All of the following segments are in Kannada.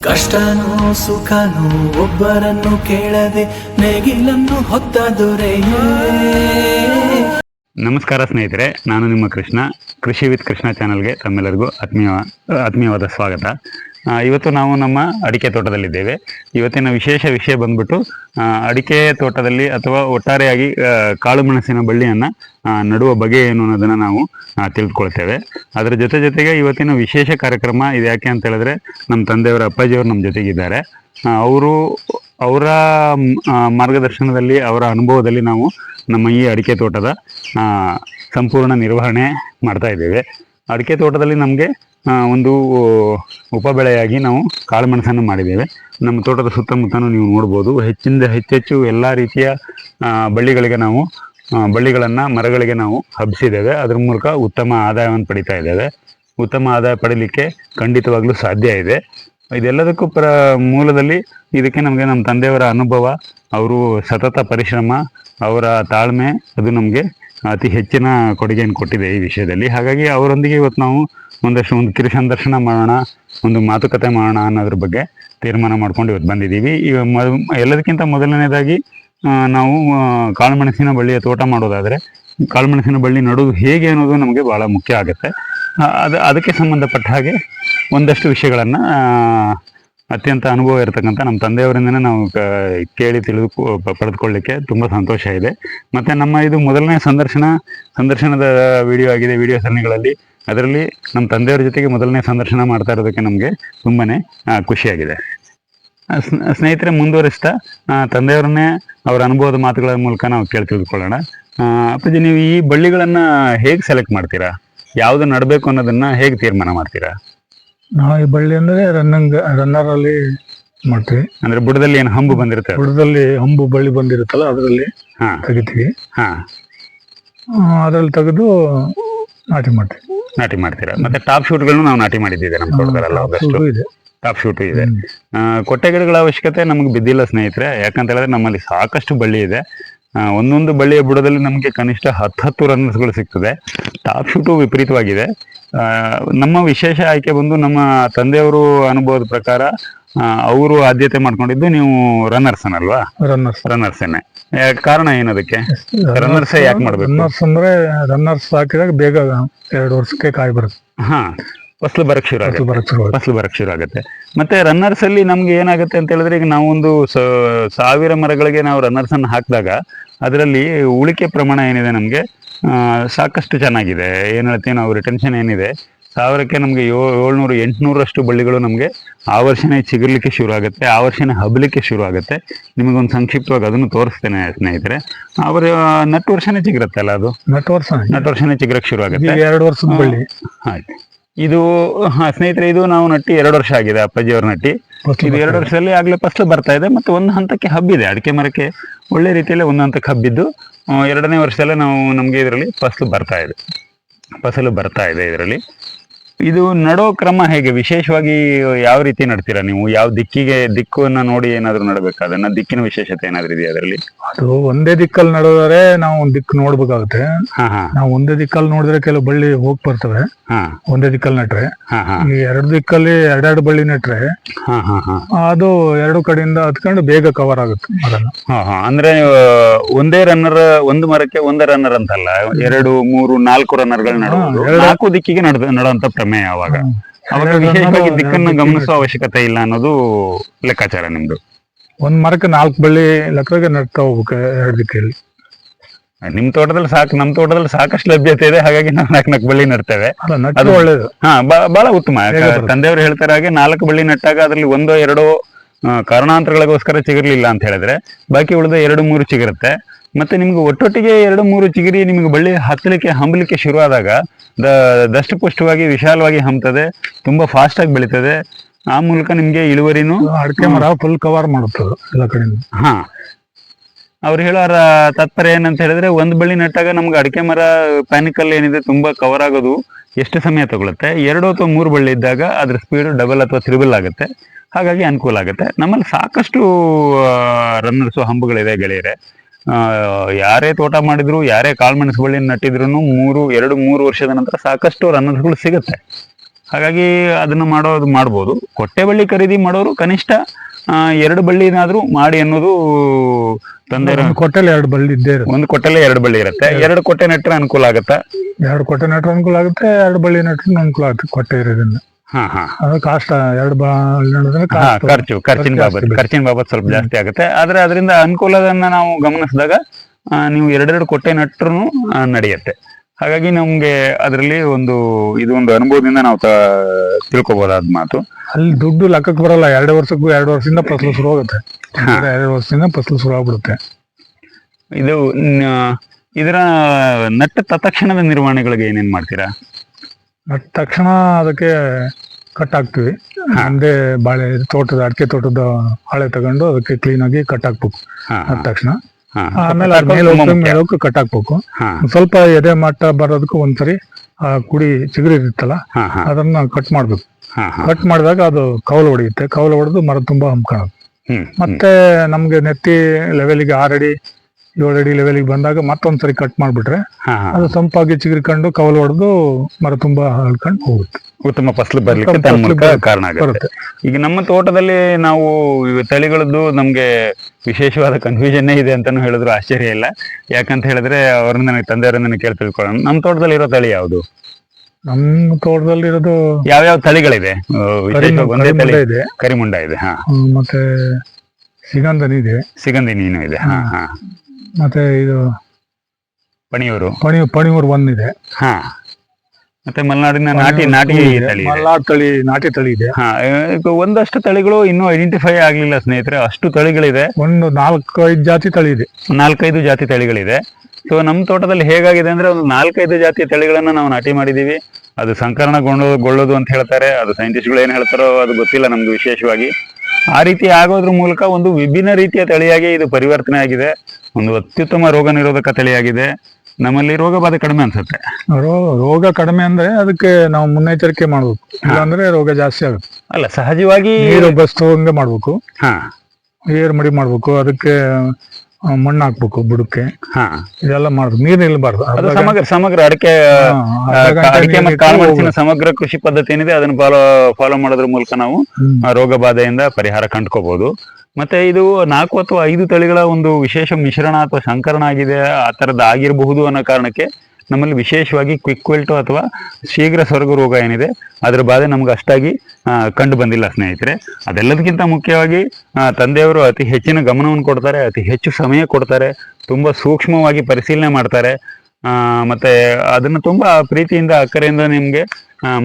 ಕಷ್ಟನೋ ಸುಖನೋ ಒಬ್ಬರನ್ನು ಕೇಳದೆ ನೇಗಿಲನ್ನು ಹೊತ್ತ ದೊರೆಯೇ? ನಮಸ್ಕಾರ ಸ್ನೇಹಿತರೆ, ನಾನು ನಿಮ್ಮ ಕೃಷ್ಣ. ಕೃಷಿ ವಿತ್ ಕೃಷ್ಣ ಚಾನಲ್ಗೆ ತಮ್ಮೆಲ್ಲರಿಗೂ ಆತ್ಮೀಯ ಆತ್ಮೀಯವಾದ ಸ್ವಾಗತ. ಇವತ್ತು ನಾವು ನಮ್ಮ ಅಡಿಕೆ ತೋಟದಲ್ಲಿದ್ದೇವೆ. ಇವತ್ತಿನ ವಿಶೇಷ ವಿಷಯ ಬಂದ್ಬಿಟ್ಟು ಅಡಿಕೆ ತೋಟದಲ್ಲಿ ಅಥವಾ ಒಟ್ಟಾರೆಯಾಗಿ ಕಾಳು ಮೆಣಸಿನ ಬಳ್ಳಿಯನ್ನು ನಡುವ ಬಗೆ ಏನು ಅನ್ನೋದನ್ನು ನಾವು ತಿಳಿದುಕೊಳ್ತೇವೆ ಅದರ ಜೊತೆ ಜೊತೆಗೆ ಇವತ್ತಿನ ವಿಶೇಷ ಕಾರ್ಯಕ್ರಮ ಇದು ಯಾಕೆ ಅಂತ ಹೇಳಿದ್ರೆ ನಮ್ಮ ತಂದೆಯವರ ಅಪ್ಪಾಜಿಯವರು ನಮ್ಮ ಜೊತೆಗಿದ್ದಾರೆ. ಅವರು ಅವರ ಮಾರ್ಗದರ್ಶನದಲ್ಲಿ, ಅವರ ಅನುಭವದಲ್ಲಿ ನಾವು ನಮ್ಮ ಈ ಅಡಿಕೆ ತೋಟದ ಸಂಪೂರ್ಣ ನಿರ್ವಹಣೆ ಮಾಡ್ತಾ ಇದ್ದೇವೆ. ಅಡಿಕೆ ತೋಟದಲ್ಲಿ ನಮಗೆ ಒಂದು ಉಪಬೆಳೆಯಾಗಿ ನಾವು ಕಾಳುಮೆಣಸನ್ನು ಮಾಡಿದ್ದೇವೆ. ನಮ್ಮ ತೋಟದ ಸುತ್ತಮುತ್ತಲೂ ನೀವು ನೋಡ್ಬೋದು. ಹೆಚ್ಚಿಂದ ಹೆಚ್ಚೆಚ್ಚು ಎಲ್ಲ ರೀತಿಯ ಬಳ್ಳಿಗಳಿಗೆ ನಾವು ಬಳ್ಳಿಗಳನ್ನು, ಮರಗಳಿಗೆ ನಾವು ಹಬ್ಬಿಸಿದ್ದೇವೆ. ಅದ್ರ ಮೂಲಕ ಉತ್ತಮ ಆದಾಯವನ್ನು ಪಡಿತಾ ಇದ್ದೇವೆ. ಉತ್ತಮ ಆದಾಯ ಪಡೀಲಿಕ್ಕೆ ಖಂಡಿತವಾಗಲೂ ಸಾಧ್ಯ ಇದೆ. ಇದೆಲ್ಲದಕ್ಕೂ ಪ್ರ ಮೂಲದಲ್ಲಿ ಇದಕ್ಕೆ ನಮಗೆ ನಮ್ಮ ತಂದೆಯವರ ಅನುಭವ, ಅವರು ಸತತ ಪರಿಶ್ರಮ, ಅವರ ತಾಳ್ಮೆ, ಅದು ನಮಗೆ ಅತಿ ಹೆಚ್ಚಿನ ಕೊಡುಗೆಯನ್ನು ಕೊಟ್ಟಿದೆ ಈ ವಿಷಯದಲ್ಲಿ. ಹಾಗಾಗಿ ಅವರೊಂದಿಗೆ ಇವತ್ತು ನಾವು ಒಂದಷ್ಟು ಒಂದು ಕಿರು ಸಂದರ್ಶನ ಮಾಡೋಣ, ಒಂದು ಮಾತುಕತೆ ಮಾಡೋಣ ಅನ್ನೋದ್ರ ಬಗ್ಗೆ ತೀರ್ಮಾನ ಮಾಡ್ಕೊಂಡು ಇವತ್ತು ಬಂದಿದ್ದೀವಿ. ಈಗ ಎಲ್ಲದಕ್ಕಿಂತ ಮೊದಲನೇದಾಗಿ ನಾವು ಕಾಳುಮೆಣಸಿನ ಬಳ್ಳಿಯ ತೋಟ ಮಾಡೋದಾದರೆ, ಕಾಳುಮೆಣಸಿನ ಬಳ್ಳಿ ನಡುವುದು ಹೇಗೆ ಅನ್ನೋದು ನಮಗೆ ಭಾಳ ಮುಖ್ಯ ಆಗುತ್ತೆ. ಅದು, ಅದಕ್ಕೆ ಸಂಬಂಧಪಟ್ಟ ಹಾಗೆ ಒಂದಷ್ಟು ವಿಷಯಗಳನ್ನು ಅತ್ಯಂತ ಅನುಭವ ಇರತಕ್ಕಂಥ ನಮ್ಮ ತಂದೆಯವರಿಂದನೇ ನಾವು ಕೇಳಿ ತಿಳಿದು ಪಡೆದುಕೊಳ್ಳಿಕ್ಕೆ ತುಂಬ ಸಂತೋಷ ಇದೆ. ಮತ್ತು ನಮ್ಮ ಇದು ಮೊದಲನೇ ಸಂದರ್ಶನ, ಸಂದರ್ಶನದ ವಿಡಿಯೋ ಆಗಿದೆ, ವಿಡಿಯೋ ಸರಣಿಗಳಲ್ಲಿ. ಅದರಲ್ಲಿ ನಮ್ಮ ತಂದೆಯವರ ಜೊತೆಗೆ ಮೊದಲನೇ ಸಂದರ್ಶನ ಮಾಡ್ತಾ ಇರೋದಕ್ಕೆ ನಮಗೆ ತುಂಬಾ ಖುಷಿಯಾಗಿದೆ. ಸ್ನೇಹಿತರೆ, ಮುಂದುವರಿಸ್ತಾ ತಂದೆಯವರನ್ನೇ ಅವರ ಅನುಭವದ ಮಾತುಗಳ ಮೂಲಕ ನಾವು ಕೇಳಿ ತಿಳಿದುಕೊಳ್ಳೋಣ. ಅಪ್ಪಾಜಿ, ನೀವು ಈ ಬಳ್ಳಿಗಳನ್ನು ಹೇಗೆ ಸೆಲೆಕ್ಟ್ ಮಾಡ್ತೀರಾ? ಯಾವುದು ನಡಬೇಕು ಅನ್ನೋದನ್ನ ಹೇಗೆ ತೀರ್ಮಾನ ಮಾಡ್ತೀರಾ? ನಾವು ಈ ಬಳ್ಳಿ ಅಂದ್ರೆ ರನ್ನಂಗ್ ರನ್ನರ್ ಅಲ್ಲಿ ಮಾಡ್ತೀವಿ. ಅಂದ್ರೆ ಬುಡದಲ್ಲಿ ಏನು ಹಂಬು ಬಂದಿರುತ್ತೆ ಬುಡದಲ್ಲಿ ಹಂಬು ಬಳ್ಳಿ ಬಂದಿರುತ್ತಲ್ಲ ಅದರಲ್ಲಿ ಹಾ. ತೆಗಿತೀವಿ. ಹಾ. ಅದರಲ್ಲಿ ತೆಗೆದು ನಾಟಿ ಮಾಡ್ತೀವಿ. ನಾಟಿ ಮಾಡ್ತೀರಾ? ಮತ್ತೆ ಟಾಪ್ ಶೂಟ್ಗಳನ್ನು ನಾವು ನಾಟಿ ಮಾಡಿದ್ದೀವಿ ನಮ್ಮ ತೋಟದಲ್ಲ ಒಂದಷ್ಟು ಇದೆ. ಟಾಪ್ ಶೂಟ್ ಇದೆ. ಕೊಟ್ಟೆ ಗಿಡಗಳ ಅವಶ್ಯಕತೆ ನಮಗೆ ಬಿದ್ದಿಲ್ಲ ಸ್ನೇಹಿತರೆ. ಯಾಕಂತ ಹೇಳಿದ್ರೆ ನಮ್ಮಲ್ಲಿ ಸಾಕಷ್ಟು ಬಳ್ಳಿ ಇದೆ. ಒಂದೊಂದು ಬಳ್ಳಿಯ ಬುಡದಲ್ಲಿ ನಮಗೆ ಕನಿಷ್ಠ ಹತ್ತು ಹತ್ತು ರನ್ಸ್ಗಳು ಸಿಗ್ತದೆ ಟಾಪ್ ಶೂಟು ವಿಪರೀತವಾಗಿದೆ. ನಮ್ಮ ವಿಶೇಷ ಆಯ್ಕೆ ಬಂದು ನಮ್ಮ ತಂದೆಯವರು ಅನುಭವದ ಪ್ರಕಾರ ಅವರು ಆದ್ಯತೆ ಮಾಡ್ಕೊಂಡಿದ್ದು ನೀವು ರನ್ನರ್ಸ್ ಅಲ್ವಾ ರನ್ನರ್ಸ್ ರನ್ನರ್ಸೇನೆ ಕಾರಣ ಏನದಕ್ಕೆ ರನ್ನರ್ಸ್ ಯಾಕೆ ಮಾಡ್ಬೇಕು? ರನ್ನರ್ಸ್ ಅಂದ್ರೆ ರನ್ನರ್ಸ್ ಹಾಕಿದಾಗ ಬೇಗ ಎರಡು ವರ್ಷಕ್ಕೆ ಕಾಯಿ ಬರುತ್ತೆ. ಹಾ. ಫಸಲು ಬರಕ್ ಶುರು ಆಗುತ್ತೆ. ಫಸಲು ಶುರು ಫಸಲು ಬರಕ್ ಶುರು ಆಗುತ್ತೆ. ಮತ್ತೆ ರನ್ನರ್ಸ್ ಅಲ್ಲಿ ನಮ್ಗೆ ಏನಾಗುತ್ತೆ ಅಂತ ಹೇಳಿದ್ರೆ ಈಗ ನಾವು ಒಂದು ಸ- ಸಾವಿರ ಮರಗಳಿಗೆ ನಾವು ರನ್ನರ್ಸ್ ಅನ್ನು ಹಾಕಿದಾಗ ಅದರಲ್ಲಿ ಉಳಿಕೆ ಪ್ರಮಾಣ ಏನಿದೆ ನಮಗೆ? ಸಾಕಷ್ಟು ಚೆನ್ನಾಗಿದೆ. ಏನ್ ಹೇಳ್ತೀವಿ ನಾವು ರಿಟೆನ್ಷನ್ ಏನಿದೆ? ಸಾವಿರಕ್ಕೆ ನಮಗೆ ಯೋ ಏಳ್ನೂರು ಎಂಟುನೂರಷ್ಟು ಬಳ್ಳಿಗಳು ನಮಗೆ ಆ ವರ್ಷನೇ ಚಿಗಿರ್ಲಿಕ್ಕೆ ಶುರು ಆಗುತ್ತೆ ಆ ವರ್ಷನೇ ಹಬ್ಬಲಿಕ್ಕೆ ಶುರು ಆಗುತ್ತೆ. ನಿಮಗೊಂದು ಸಂಕ್ಷಿಪ್ತವಾಗಿ ಅದನ್ನು ತೋರಿಸ್ತೇನೆ ಸ್ನೇಹಿತರೆ. ಅವರ ನಟ್ಟು ವರ್ಷನೇ ಅಲ್ಲ ಅದು? ನೆಟ್ ವರ್ಷ ನಟ್ಟು ವರ್ಷನೇ ಚಿಗಿರಕ್ಕೆ ಶುರು ಆಗುತ್ತೆ. ಎರಡು ವರ್ಷದ ಬಳ್ಳಿ. ಆಯ್ತು. ಇದು ಹಾ ಸ್ನೇಹಿತರೆ ಇದು ನಾವು ನಟ್ಟಿ ಎರಡು ವರ್ಷ ಆಗಿದೆ ಅಪ್ಪಾಜಿ ಅವ್ರ ನಟ್ಟಿ ಇದು ಎರಡು ವರ್ಷದಲ್ಲಿ ಆಗ್ಲೇ ಫಸಲು ಬರ್ತಾ ಇದೆ ಮತ್ತೆ ಒಂದು ಹಂತಕ್ಕೆ ಹಬ್ಬಿದೆ ಅಡಿಕೆ ಮರಕ್ಕೆ ಒಳ್ಳೆ ರೀತಿಯಲ್ಲಿ ಒಂದು ಹಂತಕ್ಕೆ ಹಬ್ಬಿದ್ದು ಆ, ಎರಡನೇ ವರ್ಷದಲ್ಲೇ ನಾವು ನಮಗೆ ಇದರಲ್ಲಿ ಫಸಲು ಬರ್ತಾ ಇದೆ. ಫಸಲು ಬರ್ತಾ ಇದೆ ಇದರಲ್ಲಿ. ಇದು ನಡೋ ಕ್ರಮ ಹೇಗೆ? ವಿಶೇಷವಾಗಿ ಯಾವ ರೀತಿ ನಡ್ತೀರಾ ನೀವು? ಯಾವ ದಿಕ್ಕಿಗೆ ದಿಕ್ಕನ್ನ ನೋಡಿ ಏನಾದ್ರು ನಡಬೇಕಾ? ಅದನ್ನ ದಿಕ್ಕಿನ ವಿಶೇಷತೆ ಏನಾದ್ರು ಇದೆಯಾ ಅದರಲ್ಲಿ? ಅದು ಒಂದೇ ದಿಕ್ಕಲ್ಲಿ ನಡೆದರೆ ನಾವು ಒಂದ್ ದಿಕ್ಕು ನೋಡ್ಬೇಕಾಗುತ್ತೆ. ಹಾ ಹಾ. ನಾವು ಒಂದೇ ದಿಕ್ಕಲ್ಲಿ ನೋಡಿದ್ರೆ ಕೆಲವು ಬಳ್ಳಿ ಹೋಗ್ ಬರ್ತವೆ. ಹಾ. ಒಂದೇ ದಿಕ್ಕಲ್ಲಿ ನೆಟ್ರೆ. ಹಾ ಹಾ. ಈ ಎರಡು ದಿಕ್ಕಲ್ಲಿ ಎರಡೆರಡು ಬಳ್ಳಿ ನೆಟ್ರೆ ಹಾ ಹಾ ಹಾ. ಅದು ಎರಡು ಕಡೆಯಿಂದ ಹತ್ಕೊಂಡು ಬೇಗ ಕವರ್ ಆಗುತ್ತೆ ಮರನ ಹಾ ಹಾ. ಅಂದ್ರೆ ಆ, ಒಂದೇ ರನ್ನರ್ ಒಂದು ಮರಕ್ಕೆ ಒಂದೇ ರನ್ನರ್ ಅಂತಲ್ಲ? ಎರಡು ಮೂರು ನಾಲ್ಕು ರನ್ನರ್ಗಳು ನಡುವುದು. ಎರಡು- ನಾಲ್ಕು ದಿಕ್ಕಿಗೆ ನಡ್ ನಡುವಂತ ಪ್ರಮೇಯ ಯಾವಾಗ ಅವಾಗ ವಿಶೇಷವಾಗಿ ದಿಕ್ಕನ್ನು ಗಮನಿಸುವ ಅವಶ್ಯಕತೆ ಇಲ್ಲ ಅನ್ನೋದು ಲೆಕ್ಕಾಚಾರ ನಿಮ್ದು. ಒಂದ್ ಮರಕ್ಕೆ ನಾಲ್ಕು ಬಳ್ಳಿ ಲೆಕ್ಕಗೆ ನಡ್ತಾ ಹೋಗ್ಬೇಕು ಎರಡು ದಿಕ್ಕಲ್ಲಿ ನಿಮ್ ತೋಟದಲ್ಲಿ ಸಾಕು ನಮ್ ತೋಟದಲ್ಲಿ ಸಾಕಷ್ಟು ಲಭ್ಯತೆ ಇದೆ ಹಾಗಾಗಿ ನಾವು ನಾಲ್ಕು ನಾಲ್ಕು ಬಳ್ಳಿ ನಡ್ತೇವೆ. ಅದು- ಒಳ್ಳೇದು. ಹಾ ಬಹಳ ಉತ್ತಮ. ತಂದೆಯವರು ಹೇಳ್ತಾರೆ ಹಾಗೆ ನಾಲ್ಕು ಬಳ್ಳಿ ನಟ್ಟಾಗ ಅದ್ರಲ್ಲಿ ಒಂದೋ ಎರಡೋ ಕಾರಣಾಂತರಗಳಿಗೋಸ್ಕರ ಚಿಗಿರ್ಲಿಲ್ಲ ಅಂತ ಹೇಳಿದ್ರೆ ಬಾಕಿ ಉಳಿದ ಎರಡು ಮೂರು ಚಿಗುರುತ್ತೆ. ಮತ್ತೆ ನಿಮ್ಗೆ ಒಟ್ಟೊಟ್ಟಿಗೆ ಎರಡು ಮೂರು ಚಿಗಿರಿ ನಿಮ್ಗೆ ಬಳ್ಳಿ ಹತ್ತಲಿಕ್ಕೆ ಹಂಬಲಿಕ್ಕೆ ಶುರುವಾದಾಗ ದ ದಷ್ಟಪುಷ್ಟವಾಗಿ ವಿಶಾಲವಾಗಿ ಹಂಬ್ತದೆ ತುಂಬಾ ಫಾಸ್ಟ್ ಆಗಿ ಬೆಳೀತದೆ. ಆ ಮೂಲಕ ನಿಮ್ಗೆ ಇಳುವರಿನೂ ಅಡಿಕೆ ಮರ ಫುಲ್ ಕವರ್ ಮಾಡುತ್ತದೆ ಎಲ್ಲ ಕಡೆ ಹಾ. ಅವ್ರು ಹೇಳೋರ ತಾತ್ಪರ್ಯ ಏನಂತ ಹೇಳಿದ್ರೆ ಒಂದ್ ಬಳ್ಳಿ ನೆಟ್ಟಾಗ ನಮ್ಗೆ ಅಡಿಕೆ ಮರ ಪ್ಯಾನಿಕಲ್ ಏನಿದೆ ತುಂಬಾ ಕವರ್ ಆಗೋದು ಎಷ್ಟು ಸಮಯ ತಗೊಳುತ್ತೆ? ಎರಡು ಅಥವಾ ಮೂರು ಬಳ್ಳಿ ಇದ್ದಾಗ ಅದ್ರ ಸ್ಪೀಡ್ ಡಬಲ್ ಅಥವಾ ತ್ರಿಬಲ್ ಆಗುತ್ತೆ. ಹಾಗಾಗಿ ಅನುಕೂಲ ಆಗುತ್ತೆ. ನಮ್ಮಲ್ಲಿ ಸಾಕಷ್ಟು ರನ್ನರ್ಸು ಹಂಬುಗಳಿದೆ ಗೆಳೆಯರೆ. ಯಾರೇ ತೋಟ ಮಾಡಿದ್ರು ಯಾರೇ ಕಾಳುಮೆಣಸು ಬಳ್ಳಿ ನಟ್ಟಿದ್ರು ಮೂರು ಎರಡು ಮೂರು ವರ್ಷದ ನಂತರ ಸಾಕಷ್ಟು ರನ್ನರ್ಸ್ಗಳು ಸಿಗುತ್ತೆ. ಹಾಗಾಗಿ ಅದನ್ನು ಮಾಡೋದು ಮಾಡ್ಬೋದು. ಕೊಟ್ಟೆ ಬಳ್ಳಿ ಖರೀದಿ ಮಾಡೋರು ಕನಿಷ್ಠ ಆ, ಎರಡು ಬಳ್ಳಿನಾದ್ರೂ ಮಾಡಿ ಅನ್ನೋದು ತಂದೆ ಕೊಟ್ಟೆಲ್ಲ ಕೊಟ್ಟೆಲಿ ಎರಡು ಬಳ್ಳಿ ಇದ್ದೇ ಇರುತ್ತೆ. ಒಂದು ಕೊಟ್ಟೆಲೆ ಎರಡು ಬಳ್ಳಿ ಇರುತ್ತೆ. ಎರಡು ಕೊಟ್ಟೆ ನೆಟ್ಟರೆ ಅನುಕೂಲ ಆಗುತ್ತೆ? ಎರಡು ಕೊಟ್ಟೆ ನೆಟ್ಟರೆ ಅನುಕೂಲ ಆಗುತ್ತೆ ಎರಡು ಬಳ್ಳಿ ನೆಟ್ಟರೆ ಅನುಕೂಲ ಆಗುತ್ತೆ ಕೊಟ್ಟೆ ಇರೋದ್ರಿಂದ. ಕಾಸ್ಟ್ ಎರಡು ಖರ್ಚು ಖರ್ಚಿನ ಖರ್ಚು ಬಾಬತ್ ಖರ್ಚಿನ ಬಾಬತ್ ಸ್ವಲ್ಪ ಜಾಸ್ತಿ ಆಗುತ್ತೆ. ಆದ್ರೆ ಅದರಿಂದ ಅನುಕೂಲದನ್ನ ನಾವು ಗಮನಿಸಿದಾಗ ನೀವು ಎರಡೆರಡು ಕೊಟ್ಟೆ ನಟ್ರು ನಡೆಯುತ್ತೆ. ಹಾಗಾಗಿ ನಮ್ಗೆ ಅದರಲ್ಲಿ ಒಂದು ಇದು ಒಂದು ಅನುಭವದಿಂದ ನಾವು ತಿಳ್ಕೊಬಹುದಾದ ತಿಳ್ಕೊಬೋದಾದ ಮಾತು. ಅಲ್ಲಿ ದುಡ್ಡು ಲೆಕ್ಕಕ್ಕೆ ಬರಲ್ಲ. ಎರಡು ವರ್ಷಕ್ಕೂ ಎರಡು ವರ್ಷದಿಂದ ಫಸಲು ಶುರು ಆಗುತ್ತೆ. ಎರಡು ವರ್ಷದಿಂದ ಫಸಲು ಶುರು ಆಗ್ಬಿಡುತ್ತೆ. ಇದು ಇದರ ನಟ್ಟ ತತ್ಕ್ಷಣದ ನಿರ್ವಹಣೆಗಳಿಗೆ ಏನೇನ್ ಮಾಡ್ತೀರಾ? ನಟ್ಟ ತಕ್ಷಣ ಅದಕ್ಕೆ ಕಟ್ ಹಾಕ್ತಿವಿ ಅಂದ್ರೆ ಬಾಳೆ ತೋಟದ ಅಡಿಕೆ ತೋಟದ ಹಾಳೆ ತಗೊಂಡು ಅದಕ್ಕೆ ಕ್ಲೀನ್ ಆಗಿ ಕಟ್ ಹಾಕ್ಬೇಕು ಅದ ತಕ್ಷಣ. ಆಮೇಲೆ ಕಟ್ ಹಾಕ್ಬೇಕು ಸ್ವಲ್ಪ ಎದೆ ಮಟ್ಟ ಬರೋದಕ್ಕೂ ಒಂದ್ಸರಿ ಆ ಕುಡಿ ಚಿಗುರಿ ಇರುತ್ತಲ್ಲ ಅದನ್ನ ಕಟ್ ಮಾಡ್ಬೇಕು. ಕಟ್ ಮಾಡಿದಾಗ ಅದು ಕೌಲು ಹೊಡೆಯುತ್ತೆ. ಕೌಲು ಹೊಡೆದು ಮರ ತುಂಬಾ ಹಮ್ಕೊಳ್ಳೋದು ಹ್ಮ್ ಹ್ಮ್. ಮತ್ತೆ ನಮ್ಗೆ ನೆತ್ತಿ ಲೆವೆಲ್ಗೆ ಆರಡಿ ಏಳು ಅಡಿ ಲೆವೆಲ್ಗೆ ಬಂದಾಗ ಮತ್ತೊಂದ್ಸರಿ ಕಟ್ ಮಾಡ್ಬಿಟ್ರೆ ಅದು ಸಂಪಾಗಿ ಚಿಗಿರ್ಕೊಂಡು ಕವಲು ಹೊಡೆದು ಮರ ತುಂಬಾ ಹಳ್ಕೊಂಡು ಹೋಗುತ್ತೆ. ಉತ್ತಮ ಫಸಲು ಬರ್ಲಿಕ್ಕೆ. ಕಾರಣ ಆಗುತ್ತೆ. ಈಗ ನಮ್ಮ ತೋಟದಲ್ಲಿ ನಾವು ತಳಿಗಳದ್ದು ನಮ್ಗೆ ವಿಶೇಷವಾದ ಕನ್ಫ್ಯೂಷನ್ನೇ ಇದೆ ಅಂತಾನು ಹೇಳಿದ್ರು ಆಶ್ಚರ್ಯ ಇಲ್ಲ. ಯಾಕಂತ ಹೇಳಿದ್ರೆ ಅವ್ರನ್ನ ನನಗೆ ತಂದೆಯವರನ್ನ ನನಗೆ ಕೇಳಿ ತಿಳ್ಕೊಳ್ಳೋಣ ನಮ್ಮ ತೋಟದಲ್ಲಿ ಇರೋ ತಳಿ ಯಾವುದು? ನಮ್ಮ ತೋಟದಲ್ಲಿ ಇರೋದು ಯಾವ್ಯಾವ ತಳಿಗಳಿದೆ ಆ, ವಿಶೇಷವಾಗಿ ಒಂದೇ ತಳಿ. ಕರಿಮುಂಡ ಇದೆ. ಕರಿಮುಂಡ ಇದೆ ಹಾ. ಮತ್ತೆ ಸಿಗಂಧನ ಇದೆ. ಸಿಗಂಧಿ ನೀನು ಇದೆ ಹಾ ಹಾ. ಮತ್ತೆ ಇದು ಪಣಿಯೂರು. ಪಣಿ ಪಣಿಯೂರು ಒಂದಿದೆ. ಇದೆ ಹಾ. ಮತ್ತೆ ಮಲೆನಾಡಿನ ನಾಟಿ ನಾಟಿ ತಳಿ ಇದೆ. ಮಲ್ನಾಡ್ ತಳಿ ನಾಟಿ ತಳಿ ಇದೆ. ಹಾ ಈಗ ಒಂದಷ್ಟು ತಳಿಗಳು ಇನ್ನೂ ಐಡೆಂಟಿಫೈ ಆಗ್ಲಿಲ್ಲ ಸ್ನೇಹಿತರೆ. ಅಷ್ಟು ತಳಿಗಳಿದೆ. ಒಂದು ನಾಲ್ಕು ಐದು ಜಾತಿ ತಳಿ ಇದೆ. ನಾಲ್ಕೈದು ಜಾತಿ ತಳಿಗಳಿದೆ. ಸೊ ನಮ್ಮ ತೋಟದಲ್ಲಿ ಹೇಗಾಗಿದೆ ಅಂದ್ರೆ ಒಂದು ನಾಲ್ಕೈದು ಜಾತಿಯ ತಳಿಗಳನ್ನ ನಾವು ನಾಟಿ ಮಾಡಿದೀವಿ. ಅದು ಸಂಕರಣಗೊಳ್ಳೋದು ಗೊಳ್ಳೋದು ಅಂತ ಹೇಳ್ತಾರೆ. ಅದು ಸೈಂಟಿಸ್ಟ್ಗಳು ಏನು ಹೇಳ್ತಾರೋ ಅದು ಗೊತ್ತಿಲ್ಲ ನಮ್ಗೆ ವಿಶೇಷವಾಗಿ. ಆ ರೀತಿ ಆಗೋದ್ರ ಮೂಲಕ ಒಂದು ವಿಭಿನ್ನ ರೀತಿಯ ತಳಿಯಾಗಿ ಇದು ಪರಿವರ್ತನೆ ಆಗಿದೆ. ಒಂದು ಅತ್ಯುತ್ತಮ ರೋಗ ನಿರೋಧಕ ತಳಿಯಾಗಿದೆ. ನಮ್ಮಲ್ಲಿ ರೋಗ ಬಾಧೆ ಕಡಿಮೆ ಅನ್ಸುತ್ತೆ. ರೋಗ ಕಡಿಮೆ ಅಂದ್ರೆ ಅದಕ್ಕೆ ನಾವು ಮುನ್ನೆಚ್ಚರಿಕೆ ಮಾಡ್ಬೇಕು. ಇಲ್ಲಾಂದ್ರೆ ರೋಗ ಜಾಸ್ತಿ ಆಗುತ್ತೆ. ಅಲ್ಲ ಸಹಜವಾಗಿ ನೀರು ಬಸ್ತೋಂಗೆ ಮಾಡ್ಬೇಕು. ಹಾ. ಏರ್ ಮಡಿ ಮಾಡ್ಬೇಕು. ಅದಕ್ಕೆ ಮಣ್ಣು ಹಾಕ್ಬೇಕು ಬುಡಕ್ಕೆ. ಹಾ. ಇದೆಲ್ಲ ಮಾಡ್ಬೇಕು. ನೀರು ನಿಲ್ಬಾರ್ದು. ಅದು ಸಮಗ್ರ ಸಮಗ್ರ ಅಡಿಕೆ ಅಡಿಕೆ ಮತ್ತು ಸಮಗ್ರ ಕೃಷಿ ಪದ್ಧತಿ ಏನಿದೆ ಅದನ್ನ ಫಾಲೋ ಫಾಲೋ ಮಾಡೋದ್ರ ಮೂಲಕ ನಾವು. ರೋಗ ಬಾಧೆಯಿಂದ ಪರಿಹಾರ ಕಂಡ್ಕೋಬಹುದು ಮತ್ತೆ ಇದು ನಾಲ್ಕು ಅಥವಾ ಐದು ತಳಿಗಳ ಒಂದು ವಿಶೇಷ ಮಿಶ್ರಣ ಅಥವಾ ಸಂಕರಣ ಆಗಿದೆ, ಆ ಥರದ್ದು ಆಗಿರಬಹುದು ಅನ್ನೋ ಕಾರಣಕ್ಕೆ ನಮ್ಮಲ್ಲಿ ವಿಶೇಷವಾಗಿ ಕ್ವಿಕ್ ವೆಲ್ಟು ಅಥವಾ ಶೀಘ್ರ ಸ್ವರ್ಗ ರೋಗ ಏನಿದೆ, ಅದರ ಬಾಧೆ ನಮ್ಗೆ ಅಷ್ಟಾಗಿ ಕಂಡು ಬಂದಿಲ್ಲ ಸ್ನೇಹಿತರೆ. ಅದೆಲ್ಲದಕ್ಕಿಂತ ಮುಖ್ಯವಾಗಿ ತಂದೆಯವರು ಅತಿ ಹೆಚ್ಚಿನ ಗಮನವನ್ನು ಕೊಡ್ತಾರೆ, ಅತಿ ಹೆಚ್ಚು ಸಮಯ ಕೊಡ್ತಾರೆ, ತುಂಬಾ ಸೂಕ್ಷ್ಮವಾಗಿ ಪರಿಶೀಲನೆ ಮಾಡ್ತಾರೆ. ಮತ್ತೆ ಅದನ್ನ ತುಂಬಾ ಪ್ರೀತಿಯಿಂದ, ಅಕ್ಕರೆಯಿಂದ ನಿಮ್ಗೆ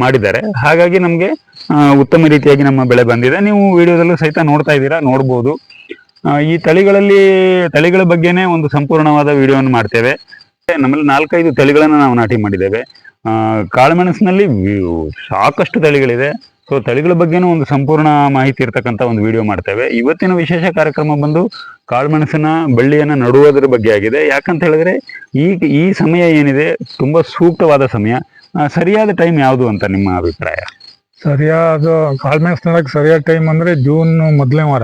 ಮಾಡಿದ್ದಾರೆ. ಹಾಗಾಗಿ ನಮ್ಗೆ ಉತ್ತಮ ರೀತಿಯಾಗಿ ನಮ್ಮ ಬೆಳೆ ಬಂದಿದೆ. ನೀವು ವಿಡಿಯೋದಲ್ಲೂ ಸಹಿತ ನೋಡ್ತಾ ಇದ್ದೀರಾ, ನೋಡ್ಬೋದು. ಈ ತಳಿಗಳಲ್ಲಿ, ತಳಿಗಳ ಬಗ್ಗೆನೇ ಒಂದು ಸಂಪೂರ್ಣವಾದ ವಿಡಿಯೋವನ್ನು ಮಾಡ್ತೇವೆ. ನಮ್ಮಲ್ಲಿ ನಾಲ್ಕೈದು ತಳಿಗಳನ್ನು ನಾವು ನಾಟಿ ಮಾಡಿದ್ದೇವೆ. ಕಾಳುಮೆಣಸಿನಲ್ಲಿ ಸಾಕಷ್ಟು ತಳಿಗಳಿದೆ. ಸೊ ತಳಿಗಳ ಬಗ್ಗೆನೂ ಒಂದು ಸಂಪೂರ್ಣ ಮಾಹಿತಿ ಇರ್ತಕ್ಕಂಥ ಒಂದು ವಿಡಿಯೋ ಮಾಡ್ತೇವೆ. ಇವತ್ತಿನ ವಿಶೇಷ ಕಾರ್ಯಕ್ರಮ ಬಂದು ಕಾಳುಮೆಣಸಿನ ಬಳ್ಳಿಯನ್ನು ನಡುವುದರ ಬಗ್ಗೆ ಆಗಿದೆ. ಯಾಕಂತ ಹೇಳಿದ್ರೆ ಈ ಈ ಸಮಯ ಏನಿದೆ ತುಂಬಾ ಸೂಕ್ತವಾದ ಸಮಯ. ಸರಿಯಾದ ಟೈಮ್ ಯಾವುದು ಅಂತ ನಿಮ್ಮ ಅಭಿಪ್ರಾಯ? ಸರಿಯಾದ ಕಾಳುಮೆಣಸು ನೆಡಕ್ಕೆ ಸರಿಯಾದ ಟೈಮ್ ಅಂದ್ರೆ ಜೂನ್ ಮೊದಲನೇ ವಾರ.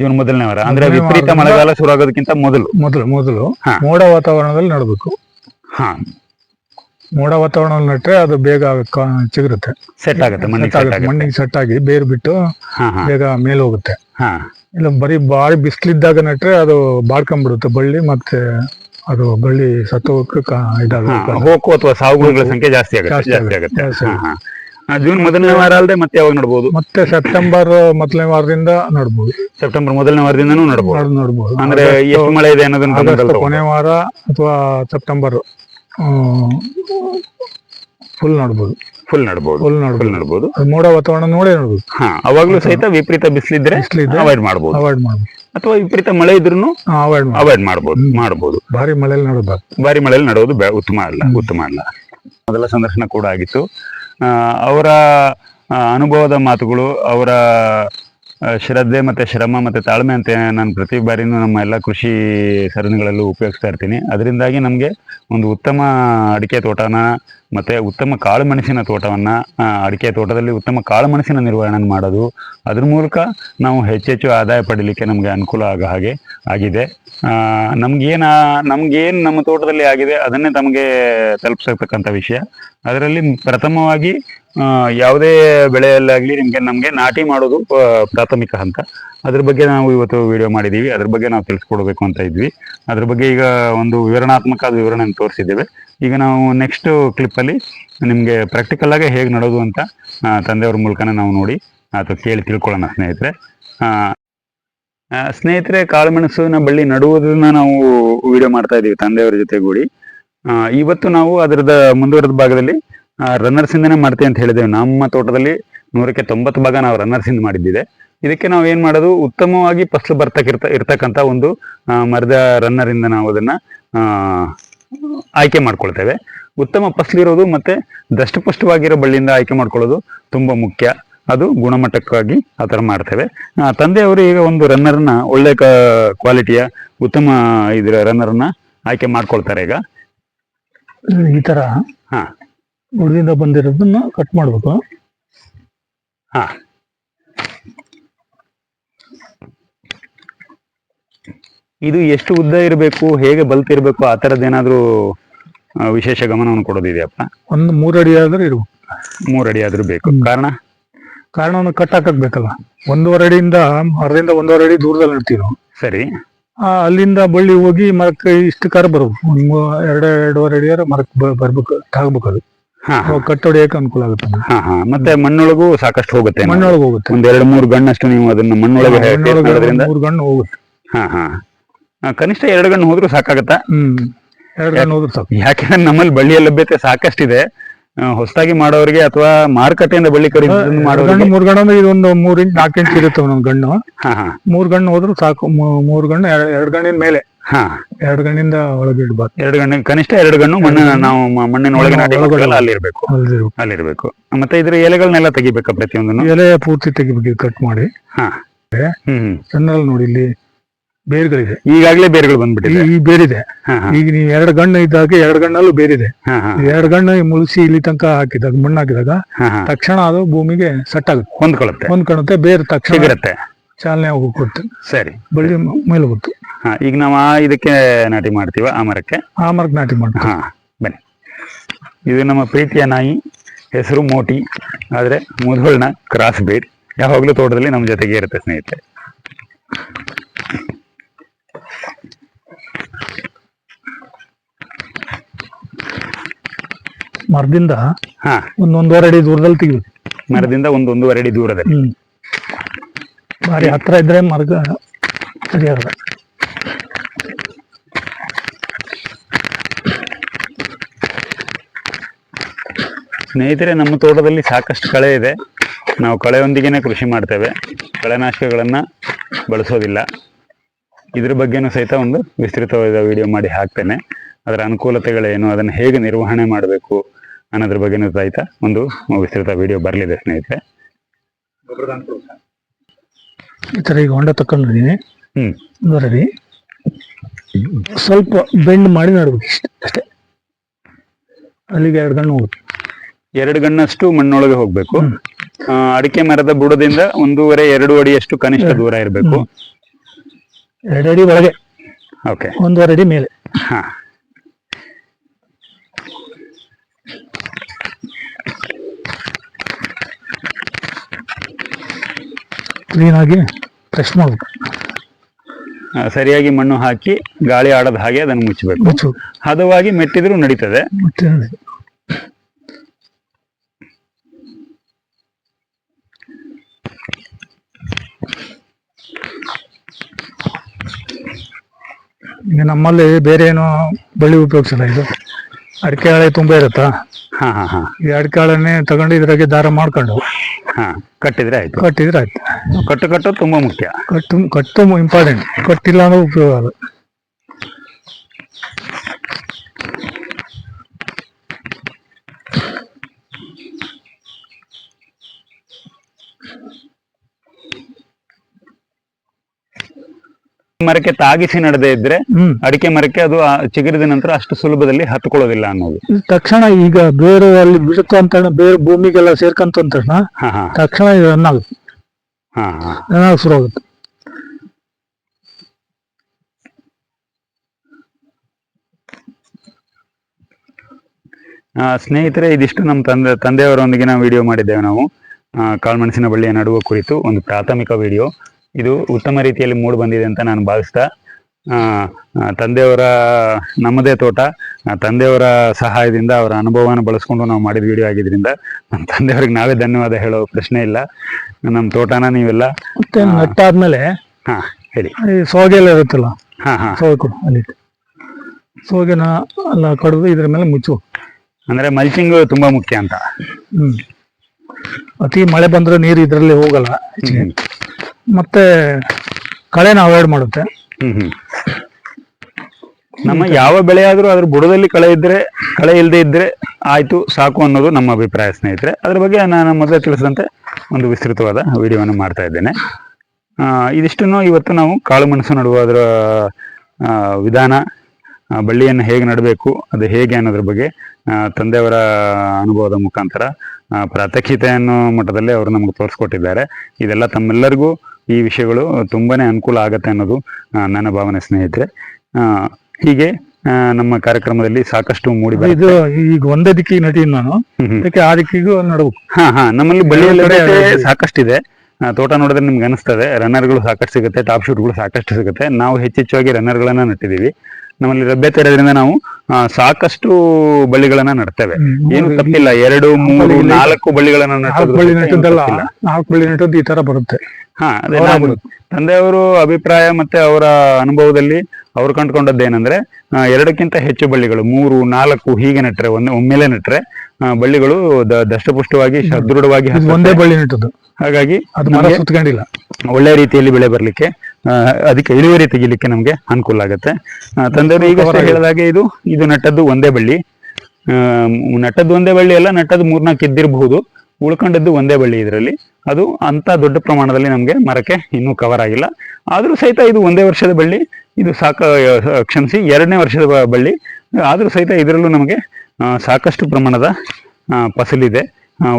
ಜೂನ್ ಮೊದಲನೇ ವಾರ. ಅಂದ್ರೆ ವಿಪರೀತ ಮಳೆಗಾಲ ಶುರು ಆಗೋದಕ್ಕಿಂತ ಮೊದಲು ಮೊದಲು ಮೊದಲು. ಮೋಡ ವಾತಾವರಣದಲ್ಲಿ ನಡಬೇಕು. ಹಾ. ಮೋಡ ವಾತಾವರಣದಲ್ಲಿ ನಟ್ರೆ ಅದು ಬೇಗ ಕ- ಚಿಗುರುತ್ತೆ. ಸೆಟ್ ಆಗುತ್ತೆ ಮಣ್ಣಿಗೆ Set ಸೆಟ್ ಆಗುತ್ತೆ. ಆಗುತ್ತೆ. ಮಣ್ಣಿಗೆ ಸೆಟ್ ಆಗಿ ಬೇರ್ ಬಿಟ್ಟು ಹಾ ಹಾ. ಬೇಗ ಮೇಲೆ ಹೋಗುತ್ತೆ. ಹಾ. ಇಲ್ಲ ಬರೀ ಬಾರಿ ಬಿಸಿಲಿದ್ದಾಗ ನೆಟ್ರೆ ಅದು ಬಾಡ್ಕೊಂಡ್ಬಿಡುತ್ತೆ ಬಳ್ಳಿ ಮತ್ತೆ ಅದು ಬಳ್ಳಿ ಸತ್ತೋಗಕ್ಕೆ ಕ- ಹಾ, ಇದಾಗುತ್ತೆ ಹೋಕು ಅಥವಾ ಸಾವುಗಳ ಸಂಖ್ಯೆ ಜಾಸ್ತಿ ಆಗುತ್ತೆ ಜಾಸ್ತಿ ಜಾಸ್ತಿ ಆಗುತ್ತೆ, ಆಗುತ್ತೆ. ಜಾಸ್ತಿ ಹಾ, ಹಾ. ಆ, ಜೂನ್ ಮೊದಲನೇ ವಾರ ಅಲ್ಲದೆ ಮತ್ತೆ ಯಾವಾಗ ನೋಡಬಹುದು ಮತ್ತೆ ಸೆಪ್ಟೆಂಬರ್ ಮೊದಲನೇ ವಾರದಿಂದ ನೋಡಬಹುದು ಸೆಪ್ಟೆಂಬರ್ ಮೊದಲನೇ ವಾರದಿಂದನೂ ನೋಡಬಹುದು ನಡ್- ನಡ್ಬೋದು. ಅಂದ್ರೆ ಎಷ್ಟು ಮಳೆ ಇದೆ ಅನ್ನೋದನ್ನ ಆಗಸ್ಟ್ ಕೊನೆ ವಾರ ಅಥವಾ ಸೆಪ್ಟೆಂಬರ್. ಫುಲ್ ನೋಡ್ಬೋದು. ಫುಲ್ ನಡ್ಬೋದು. ಫುಲ್ ಫುಲ್ ನಡ್ಬೋದು. ಮೋಡ ವಾತಾವರಣ ನೋಡೇ ನೋಡ್ಬೋದು. ಹಾ ಅವಾಗ್ಲೂ ಸಹಿತ ವಿಪರೀತ ಬಿಸಿಲಿದ್ರೆ ಬಿಸಿಲಿದ್ರೆ ಅವಾಯ್ಡ್ ಮಾಡ್ಬೋದು. ಅವಾಯ್ಡ್ ಮಾಡ್ಬೋದು. ಅಥವಾ ವಿಪರೀತ ಮಳೆ ಇದ್ರೂ ಅವಾಯ್ಡ್ ಅವಾಯ್ಡ್ ಮಾಡ್ಬೋದು. ಮಾಡ್ಬೋದು ಭಾರಿ ಮಳೆಯಲ್ಲಿ ನಡಬಾರ್ದು ಬಾರಿ ಮಳೆಯಲ್ಲಿ ನಡೆಯೋದು ಉತ್ತಮ ಅಲ್ಲ ಉತ್ತಮ ಅಲ್ಲ. ಮೊದಲ ಸಂದರ್ಶನ ಕೂಡ ಆಗಿತ್ತು. ಆ, ಅವರ ಅನುಭವದ ಮಾತುಗಳು ಅವರ ಶ್ರದ್ಧೆ ಮತ್ತೆ ಶ್ರಮ ಮತ್ತೆ ತಾಳ್ಮೆ ಅಂತ ನಾನು ಪ್ರತಿ ಬಾರಿನೂ ನಮ್ಮ ಎಲ್ಲ ಕೃಷಿ ಸರಣಿಗಳಲ್ಲೂ ಉಪಯೋಗಿಸ್ತಾ ಇರ್ತೀನಿ. ಅದರಿಂದಾಗಿ ನಮಗೆ ಒಂದು ಉತ್ತಮ ಅಡಿಕೆ ತೋಟನ ಮತ್ತೆ ಉತ್ತಮ ಕಾಳು ಮೆಣಸಿನ ತೋಟವನ್ನ ಅಡಿಕೆ ತೋಟದಲ್ಲಿ ಉತ್ತಮ ಕಾಳು ಮೆಣಸಿನ ನಿರ್ವಹಣೆ ಮಾಡೋದು, ಅದ್ರ ಮೂಲಕ ನಾವು ಹೆಚ್ಚೆಚ್ಚು ಆದಾಯ ಪಡೀಲಿಕ್ಕೆ ನಮಗೆ ಅನುಕೂಲ ಆಗೋ ಹಾಗೆ ಆಗಿದೆ. ನಮ್ಗೇನ, ನಮ್ಗೇನು ನಮ್ಮ ತೋಟದಲ್ಲಿ ಆಗಿದೆ ಅದನ್ನೇ ತಮಗೆ ತಲುಪಿಸತಕ್ಕಂಥ ವಿಷಯ. ಅದರಲ್ಲಿ ಪ್ರಥಮವಾಗಿ ಯಾವುದೇ ಬೆಳೆಯಲ್ಲಾಗಲಿ ನಿಮಗೆ, ನಮಗೆ ನಾಟಿ ಮಾಡೋದು ಪ್ರಾಥಮಿಕ ಹಂತ. ಅದ್ರ ಬಗ್ಗೆ ನಾವು ಇವತ್ತು ವಿಡಿಯೋ ಮಾಡಿದ್ದೀವಿ ಅದ್ರ ಬಗ್ಗೆ ನಾವು ತಿಳಿಸ್ಕೊಡ್ಬೇಕು ಅಂತ ಇದ್ವಿ. ಅದ್ರ ಬಗ್ಗೆ ಈಗ ಒಂದು ವಿವರಣಾತ್ಮಕ ವಿವರಣೆಯನ್ನು ತೋರಿಸಿದ್ದೇವೆ. ಈಗ ನಾವು ನೆಕ್ಸ್ಟ್ ಕ್ಲಿಪ್ಪಲ್ಲಿ ನಿಮಗೆ ಪ್ರಾಕ್ಟಿಕಲ್ ಆಗಿ ಹೇಗೆ ನಡೋದು ಅಂತ ತಂದೆಯವ್ರ ಮೂಲಕನೇ ನಾವು ನೋಡಿ ಅಥವಾ ಕೇಳಿ ತಿಳ್ಕೊಳ್ಳೋಣ ಸ್ನೇಹಿತರೆ. ಸ್ನೇಹಿತರೆ, ಕಾಳುಮೆಣಸಿನ ಬಳ್ಳಿ ನಡುವುದನ್ನ ನಾವು ವಿಡಿಯೋ ಮಾಡ್ತಾ ಇದ್ದೀವಿ ತಂದೆಯವರ ಜೊತೆಗೂಡಿ ಇವತ್ತು ನಾವು ಅದರದ ಮುಂದುವರೆದ ಭಾಗದಲ್ಲಿ ರನ್ನರ್ಸ್ ಇಂದನೇ ಮಾಡ್ತೀವಿ ಅಂತ ಹೇಳಿದ್ದೇವೆ. ನಮ್ಮ ತೋಟದಲ್ಲಿ ನೂರಕ್ಕೆ ತೊಂಬತ್ತು ಭಾಗ ನಾವು ರನ್ನರ್ಸ್ ಇಂದ ಮಾಡಿದ್ದಿದೆ. ಇದಕ್ಕೆ ನಾವು ಏನು ಮಾಡೋದು? ಉತ್ತಮವಾಗಿ ಫಸಲು ಬರ್ತಕ್ಕಿರ್ತ ಇರ್ತಕ್ಕಂಥ ಒಂದು ಮರದ ರನ್ನರ್ ಇಂದ ನಾವು ಅದನ್ನ ಆಯ್ಕೆ ಮಾಡ್ಕೊಳ್ತೇವೆ. ಉತ್ತಮ ಫಸ್ಲಿರೋದು ಮತ್ತೆ ದಷ್ಟಪುಷ್ಟವಾಗಿರೋ ಬಳ್ಳಿಯಿಂದ ಆಯ್ಕೆ ಮಾಡ್ಕೊಳ್ಳೋದು ತುಂಬಾ ಮುಖ್ಯ. ಅದು ಗುಣಮಟ್ಟಕ್ಕಾಗಿ ಆ ಥರ ಮಾಡ್ತೇವೆ. ತಂದೆಯವರು ಈಗ ಒಂದು ರನ್ನರನ್ನ ಒಳ್ಳೆ ಕ್ವಾಲಿಟಿಯ ಉತ್ತಮ ಇದರ ರನ್ನರನ್ನ ಆಯ್ಕೆ ಮಾಡ್ಕೊಳ್ತಾರೆ ಈಗ. ಈ ತರ ಹಾ. ಉಳಿದಿಂದ ಬಂದಿರೋದನ್ನ ಕಟ್ ಮಾಡ್ಬೇಕು. ಹಾ. ಇದು ಎಷ್ಟು ಉದ್ದ ಇರಬೇಕು ಹೇಗೆ ಬಲ್ತಿರ್ಬೇಕು ಆ ತರದ ಏನಾದರೂ ವಿಶೇಷ ಗಮನವನ್ನು ಕೊಡೋದಿದೆಯಪ್ಪ ಒಂದು ಮೂರಡಿ ಅಡಿ ಆದ್ರೆ ಮೂರಡಿ ಮೂರು ಅಡಿ ಆದ್ರೂ ಬೇಕು. ಕಾರಣ? ಕಾರಣವನ್ನು ಕಟ್ ಹಾಕಬೇಕಲ್ಲ ಒಂದೂವರೆ ಅಡಿಯಿಂದ ಮರದಿಂದ ಒಂದೂವರೆ ಅಡಿ ದೂರದಲ್ಲಿ ಇಡ್ತೀವಿ ನಾವು ಸರಿ. ಆ, ಅಲ್ಲಿಂದ ಬಳ್ಳಿ ಹೋಗಿ ಮರಕ್ಕೆ ಇಷ್ಟು ಕಾರ್ ಬರ್ಬೇಕು ಒಂದ್ ಮೂ- ಎರಡು ಎರಡೂವರೆ ಅಡಿಯಾರ ಮರಕ್ಕೆ ಬ- ಬರ್ಬೇಕು ತಾಗ್ಬೇಕು ಅದು ಹಾ ಹಾ. ಅವಾಗ ಕಟ್ ಹೊಡಿಯಕ್ಕೆ ಅನುಕೂಲ ಆಗುತ್ತೆ. ನಮ್ಗೆ. ಹಾ ಹಾ. ಮತ್ತೆ ಮಣ್ಣೊಳಗೂ ಸಾಕಷ್ಟು ಹೋಗುತ್ತೆ. ಮಣ್ಣೊಳಗೆ ಹೋಗುತ್ತೆ. ಒಂದ್ ಎರಡು ಮೂರು ಗಣ್ಣಷ್ಟು ನೀವು ಅದನ್ನ ಮಣ್ಣೊಳಗೆ ಟೇಸ್ಟ್ ಮಣ್ಣೊಳಗೆ ಮಾಡೋದ್ರಿಂದ ಮೂರು ಗಣ್ಣು ಹೋಗುತ್ತೆ. ಹಾ ಹಾ. ಆ, ಕನಿಷ್ಠ ಎರಡು ಗಣ್ಣು ಹೋದ್ರು ಸಾಕಾಗತ್ತಾ? ಹ್ಮ್. ಎರಡು ಗಣ್ಣು ಹೋದ್ರೆ ಸಾಕು. ಯಾಕಂದ್ರೆ ನಮ್ಮಲ್ಲಿ ಬಳ್ಳಿಯ ಲಭ್ಯತೆ ಸಾಕಷ್ಟಿದೆ. ಹೊಸದಾಗಿ ಮಾಡೋರಿಗೆ ಅಥವಾ ಮಾರುಕಟ್ಟೆಯಿಂದ ಬಳ್ಳಿ ಖರೀದಿ ಮಾಡೋರಿಗೆ ಮೂರ್ ಅಂದ್ರೆ ಇದೊಂದು ಮೂರ್ ಇಂಚ್ ನಾಲ್ಕು ಇಂಚ್ ಇರುತ್ತೆ ಒಂದೊಂದು ಗಣ್ಣು ಹಾ ಹಾ. ಮೂರ್ ಗಣ್ಣು ಹೋದ್ರು ಸಾಕು. ಮೂ- ಮೂರ್ ಗಣ್ಣು ಎರ- ಎರಡ್ ಗಣ್ಣಿನ ಮೇಲೆ. ಹಾ. ಎರಡ್ ಗಣ್ಣಿಂದ ಒಳಗೆ ಇಡಬಾರ್ದು. ಎರಡು ಗಣ್ಣು ಕನಿಷ್ಠ ಎರಡು ಗಣ್ಣು ಮಣ್ಣ ನಾವು ಮ- ಮಣ್ಣಿನ ಒಳಗೆ ನಾಟಿ. ಅಲ್ಲಿರ್ಬೇಕು. ಮತ್ತೆ ಇದ್ರ ಎಲೆಗಳನ್ನೆಲ್ಲ ತೆಗಿಬೇಕಾ ಪ್ರತಿಯೊಂದನ್ನು? ಎಲೆ ಪೂರ್ತಿ ತೆಗಿಬೇಕು ಕಟ್ ಮಾಡಿ. ಹಾ. ಹ್ಮ್. ಸಣ್ಣಲ್ಲಿ ನೋಡಿ ಇಲ್ಲಿ. ಬೇರ್ಗಳಿದೆ. ಈಗಾಗಲೇ ಬೇರುಗಳು ಬಂದ್ಬಿಟ್ಟಿದೆ. ಈ ಬೇರಿದೆ. ಈಗ ನೀವು ಎರಡು ಗಣ್ಣು ಇದ್ದಾಗ ಎರಡು ಗಣ್ಣಲ್ಲೂ ಬೇರಿದೆ. ಎರಡು ಗಣ್ಣು ಮುಳುಸಿ ಇಲ್ಲಿ ತನಕ ಹಾಕಿದಾಗ ಮಣ್ಣು ಹಾಕಿದಾಗ ತಕ್ಷಣ ಅದು ಭೂಮಿಗೆ ಸೆಟ್ ಆಗುತ್ತೆ. ಹೊಂದ್ಕೊಳ್ಳುತ್ತೆ. ಹೊಂದ್ಕೊಳ್ಳುತ್ತೆ ಬೇರೆ ತಕ್ಷಣ ಇರುತ್ತೆ ಚಾಲನೆ ಹೋಗುತ್ತೆ ಸರಿ. ಬಳ್ಳಿ ಮೇಲೆ ಹೋಗುತ್ತೆ ಈಗ ನಾವು ಆ ಇದಕ್ಕೆ ನಾಟಿ ಮಾಡ್ತೀವ ಆ ಮರಕ್ಕೆ? ಆ ಮರಕ್ಕೆ ನಾಟಿ ಮಾಡ್ತೀವಿ. ಹಾ ಬನ್ನಿ. ಇದು ನಮ್ಮ ಪ್ರೀತಿಯ ನಾಯಿ ಹೆಸರು ಮೋಟಿ ಆದ್ರೆ ಮುಧೋಳ್ನ ಕ್ರಾಸ್ ಬೇಡ್ ಯಾವಾಗಲೂ ತೋಟದಲ್ಲಿ ನಮ್ಮ ಜೊತೆಗೆ ಇರುತ್ತೆ ಸ್ನೇಹಿತರೆ. ಮರದಿಂದ ಹಾ. ಒಂದ್ ಒಂದೂವರೆ ಅಡಿ ದೂರದಲ್ಲಿ ತೆಗಿಬೇಕು. ಮರದಿಂದ ಒಂದು ಒಂದೂವರೆ ಅಡಿ ದೂರದಲ್ಲಿ. ಬಾರಿ ಭಾರಿ ಹತ್ರ ಇದ್ರೆ ಮರದ ಸರಿಯಾಗಲ್ಲ ಸ್ನೇಹಿತರೆ ನಮ್ಮ ತೋಟದಲ್ಲಿ ಸಾಕಷ್ಟು ಕಳೆ ಇದೆ. ನಾವು ಕಳೆಯೊಂದಿಗೇನೆ ಕೃಷಿ ಮಾಡ್ತೇವೆ. ಕಳೆನಾಶಕಗಳನ್ನ ಬಳಸೋದಿಲ್ಲ. ಇದ್ರ ಬಗ್ಗೆನೂ ಸಹಿತ ಒಂದು ವಿಸ್ತೃತವಾದ ವಿಡಿಯೋ ಮಾಡಿ ಹಾಕ್ತೇನೆ. ಅದರ ಅನುಕೂಲತೆಗಳೇನು ಅದನ್ನು ಹೇಗೆ ನಿರ್ವಹಣೆ ಮಾಡಬೇಕು ಅನ್ನೋದ್ರ ಬಗ್ಗೆನೂ ಸಹಿತ ಒಂದು ವಿಸ್ತೃತ ವಿಡಿಯೋ ಬರಲಿದೆ ಸ್ನೇಹಿತರೆ. ಈ ಥರ ಈಗ ಹೊಂಡ ತಕೊಂಡಿದ್ದೀನಿ ಅಡಿ ಸ್ವಲ್ಪ ಬೆಂಡ್ ಮಾಡಿ ನಡ್ಬೇಕು ಇಷ್ಟೇ ಅಷ್ಟೇ. ಅಲ್ಲಿಗೆ ಎರಡು ಗಣ್ಣು ಹೋಗುತ್ತೆ ಎರಡು ಗಣ್ಣಷ್ಟು ಮಣ್ಣೊಳಗೆ ಹೋಗ್ಬೇಕು. ಅಡಿಕೆ ಮರದ ಬುಡದಿಂದ ಒಂದೂವರೆ ಎರಡು ಅಡಿಯಷ್ಟು ಕನಿಷ್ಠ ದೂರ ಇರಬೇಕು. ಎರಡು ಅಡಿ ಒಳಗೆ. ಓಕೆ ಒಂದೂವರೆ ಅಡಿ ಮೇಲೆ. ಹಾ. ಕ್ಲೀನ್ ಆಗಿ ಮಾಡಬೇಕು. ಮಾಡ್ಬೇಕು ಸರಿಯಾಗಿ ಮಣ್ಣು ಹಾಕಿ ಗಾಳಿ ಆಡದ ಹಾಗೆ ಅದನ್ನು ಮುಚ್ಚಬೇಕು. ಮುಚ್ಚು ಹದವಾಗಿ ಮೆಟ್ಟಿದ್ರೂ ನಡೀತದೆ. ನಮ್ಮಲ್ಲಿ ಬೇರೆ ಏನು ಬಳ್ಳಿ ಉಪಯೋಗಿಸಲ್ಲ ಇದು. ಅಡಿಕೆ ಹಾಳೆ ತುಂಬಾ ಇರುತ್ತಾ? ಹಾ ಹಾ ಹಾ. ಈ ಅಡಿಕೆ ಹಾಳೆನೆ ತಗೊಂಡು ಇದ್ರಾಗೆ ದಾರ ಮಾಡ್ಕೊಂಡು ಹಾ ಕಟ್ಟಿದ್ರೆ ಆಯ್ತು. ಕಟ್ಟಿದ್ರೆ ಆಯ್ತು. ಕಟ್ಟು ಕಟ್ಟೋದು ತುಂಬಾ ಮುಖ್ಯ. ಕಟ್ಟು ಕಟ್ಟು ಇಂಪಾರ್ಟೆಂಟ್ ಕಟ್ಟಿಲ್ಲ ಅಂದ್ರೆ ಉಪಯೋಗ ಅದು ಮರಕ್ಕೆ ತಾಗಿಸಿ ನಡೆದೇ ಇದ್ರೆ ಅಡಿಕೆ ಮರಕ್ಕೆ ಅದು ಚಿಗಿರಿದ ನಂತರ ಅಷ್ಟು ಸುಲಭದಲ್ಲಿ ಹತ್ಕೊಳ್ಳೋದಿಲ್ಲ ಅನ್ನೋದು. ತಕ್ಷಣ ಈಗ ಬೇರೆ ಅಲ್ಲಿ ಬಿಡುತ್ತು ಅಂತ ಬೇರೆ ಭೂಮಿಗೆಲ್ಲ ಸೇರ್ಕಂತ ತಕ್ಷಣ ತಕ್ಷಣ ಇದು ರನ್ ಆಗುತ್ತೆ. ಹಾ ಹಾ. ರನ್ ಆಗ ಶುರು ಆಗುತ್ತೆ. ಆ, ಸ್ನೇಹಿತರೆ ಇದಿಷ್ಟು ನಮ್ಮ ತಂದೆ ತಂದೆಯವರೊಂದಿಗಿನ ವಿಡಿಯೋ ಮಾಡಿದ್ದೇವೆ ನಾವು. ಕಾಳುಮೆಣಸಿನ ಬಳ್ಳಿಯ ನಡುವ ಕುರಿತು ಒಂದು ಪ್ರಾಥಮಿಕ ವಿಡಿಯೋ ಇದು ಉತ್ತಮ ರೀತಿಯಲ್ಲಿ ಮೂಡ್ ಬಂದಿದೆ ಅಂತ ನಾನು ಭಾವಿಸ್ತಾ ತಂದೆಯವರ ನಮ್ಮದೇ ತೋಟ ತಂದೆಯವರ ಸಹಾಯದಿಂದ ಅವರ ಅನುಭವನ ಬಳಸ್ಕೊಂಡು ನಾವು ಮಾಡಿದ ವಿಡಿಯೋ ಆಗಿದ್ರಿಂದ ನಮ್ಮ ತಂದೆಯವ್ರಿಗೆ ನಾವೇ ಧನ್ಯವಾದ ಹೇಳೋ ಪ್ರಶ್ನೆ ಇಲ್ಲ. ನಮ್ಮ ತೋಟನ ನೀವೆಲ್ಲ ನಟ್ಟಾದ್ಮೇಲೆ ಹಾ ಹೇಳಿ. ಸೋಗೆ ಎಲ್ಲ ಇರುತ್ತಲ್ಲ ಹಾ ಹಾ. ಸೋಗೆ ಅಲ್ಲಿ. ಸೋಗೆನ ಅಲ್ಲ ಕಡಿದು ಇದ್ರ ಮೇಲೆ ಮುಚ್ಚು. ಅಂದ್ರೆ ಮಲ್ಚಿಂಗ್ ತುಂಬಾ ಮುಖ್ಯ ಅಂತ. ಹ್ಮ್. ಅತಿ ಮಳೆ ಬಂದ್ರೆ ನೀರು ಇದರಲ್ಲಿ ಹೋಗಲ್ಲ ಮತ್ತೆ ಕಳೆನ ಅವಾಯ್ಡ್ ಮಾಡುತ್ತೆ. ಹ್ಮ್ ಹ್ಮ್. ನಮ್ಮ ಯಾವ ಬೆಳೆ ಆದ್ರೂ ಅದ್ರ ಬುಡದಲ್ಲಿ ಕಳೆ ಇದ್ರೆ ಕಳೆ ಇಲ್ಲದೆ ಇದ್ರೆ ಆಯ್ತು ಸಾಕು ಅನ್ನೋದು ನಮ್ಮ ಅಭಿಪ್ರಾಯ ಸ್ನೇಹಿತರೆ. ಅದ್ರ ಬಗ್ಗೆ ನಾನು ಮೊದಲೇ ತಿಳಿಸಿದಂತೆ ಒಂದು ವಿಸ್ತೃತವಾದ ವಿಡಿಯೋವನ್ನು ಮಾಡ್ತಾ ಇದ್ದೇನೆ. ಆ, ಇದಿಷ್ಟನ್ನು ಇವತ್ತು ನಾವು ಕಾಳು ಮೆಣಸು ನಡುವ ಅದರ ವಿಧಾನ ಬಳ್ಳಿಯನ್ನು ಹೇಗೆ ನಡಬೇಕು ಅದು ಹೇಗೆ ಅನ್ನೋದ್ರ ಬಗ್ಗೆ ಆ, ತಂದೆಯವರ ಅನುಭವದ ಮುಖಾಂತರ ಆ, ಪ್ರಾತ್ಯಕ್ಷಿತೆ ಅನ್ನೋ ಮಟ್ಟದಲ್ಲಿ ಅವರು ನಮಗೆ ತೋರಿಸ್ಕೊಟ್ಟಿದ್ದಾರೆ. ಇದೆಲ್ಲ ತಮ್ಮೆಲ್ಲರಿಗೂ ಈ ವಿಷಯಗಳು ತುಂಬಾನೇ ಅನುಕೂಲ ಆಗತ್ತೆ ಅನ್ನೋದು ನನ್ನ ಭಾವನೆ ಸ್ನೇಹಿತರೆ. ಹೀಗೆ ಆ, ನಮ್ಮ ಕಾರ್ಯಕ್ರಮದಲ್ಲಿ ಸಾಕಷ್ಟು ಮೂಡಿ ಇದು ಈಗ ಒಂದೇ ದಿಕ್ಕಿಗೆ ನಟೀನಿ ನಾನು. ಆ ದಿಕ್ಕಿಗೂ ನಡಬೇಕು ಹಾ ಹಾ ನಮ್ಮಲ್ಲಿ ಬಳ್ಳಿಯಲ್ಲಿ. ಸಾಕಷ್ಟಿದೆ. ತೋಟ ನೋಡಿದ್ರೆ ನಿಮ್ಗೆ ಅನಿಸ್ತದೆ ರನ್ನರ್ಗಳು ಸಾಕಷ್ಟು ಸಿಗುತ್ತೆ ಟಾಪ್ ಶೂಟ್ಗಳು ಸಾಕಷ್ಟು ಸಿಗುತ್ತೆ. ನಾವು ಹೆಚ್ಚೆಚ್ಚಾಗಿ ರನ್ನರ್ಗಳನ್ನ ನಟ್ಟಿದೀವಿ. ನಮ್ಮಲ್ಲಿ ಲಭ್ಯತೆ ಇರೋದ್ರಿಂದ ನಾವು ಸಾಕಷ್ಟು ಬಳ್ಳಿಗಳನ್ನ ನಡ್ತೇವೆ. ಏನು ತಪ್ಪಿಲ್ಲ. ಎರಡು ಮೂರು ನಾಲ್ಕು ಬಳ್ಳಿಗಳನ್ನ ನಾಲ್ಕು ಬಳ್ಳಿ ನಟ್ಟದ್ದು ಈ ತರ ಬರುತ್ತೆ. ಹಾ ತಂದೆಯವರು ಅಭಿಪ್ರಾಯ ಮತ್ತೆ ಅವರ ಅನುಭವದಲ್ಲಿ ಅವ್ರು ಕಂಡುಕೊಂಡದ್ದು ಏನಂದ್ರೆ ಆ, ಎರಡಕ್ಕಿಂತ ಹೆಚ್ಚು ಬಳ್ಳಿಗಳು ಮೂರು ನಾಲ್ಕು ಹೀಗೆ ನೆಟ್ರೆ ಒಂದೇ ಒಮ್ಮೆಲೆ ನೆಟ್ರೆ ಬಳ್ಳಿಗಳು ದಷ್ಟಪುಷ್ಟವಾಗಿ ಸದೃಢವಾಗಿ ಒಂದೇ ಬಳ್ಳಿ ನೆಟ್ಟದ್ದು. ಹಾಗಾಗಿ ಅದು ಒಳ್ಳೆ ರೀತಿಯಲ್ಲಿ ಬೆಳೆ ಬರಲಿಕ್ಕೆ ಅದಕ್ಕೆ ಇಳುವರಿ ತೆಗಿಲಿಕ್ಕೆ ನಮಗೆ ಅನುಕೂಲ ಆಗುತ್ತೆ. ತಂದೆಯವರು ಈಗ ಹೇಳಿದಾಗೆ ಇದು ಇದು ನಟ್ಟದ್ದು ಒಂದೇ ಬಳ್ಳಿ. ನಟ್ಟದ್ದು ಒಂದೇ ಬಳ್ಳಿ ಅಲ್ಲ ನಟ್ಟದ್ದು ಮೂರ್ನಾಲ್ಕು ಇದ್ದಿರಬಹುದು. ಉಳ್ಕೊಂಡದ್ದು ಒಂದೇ ಬಳ್ಳಿ ಇದರಲ್ಲಿ. ಅದು ಅಂತ ದೊಡ್ಡ ಪ್ರಮಾಣದಲ್ಲಿ ನಮಗೆ ಮರಕ್ಕೆ ಇನ್ನೂ ಕವರ್ ಆಗಿಲ್ಲ. ಆದರೂ ಸಹಿತ ಇದು ಒಂದೇ ವರ್ಷದ ಬಳ್ಳಿ ಇದು ಸಾಕ ಕ್ಷಮಿಸಿ ಎರಡನೇ ವರ್ಷದ ಬಳ್ಳಿ. ಆದರೂ ಸಹಿತ ಇದರಲ್ಲೂ ನಮಗೆ ಸಾಕಷ್ಟು ಪ್ರಮಾಣದ ಫಸಲಿದೆ.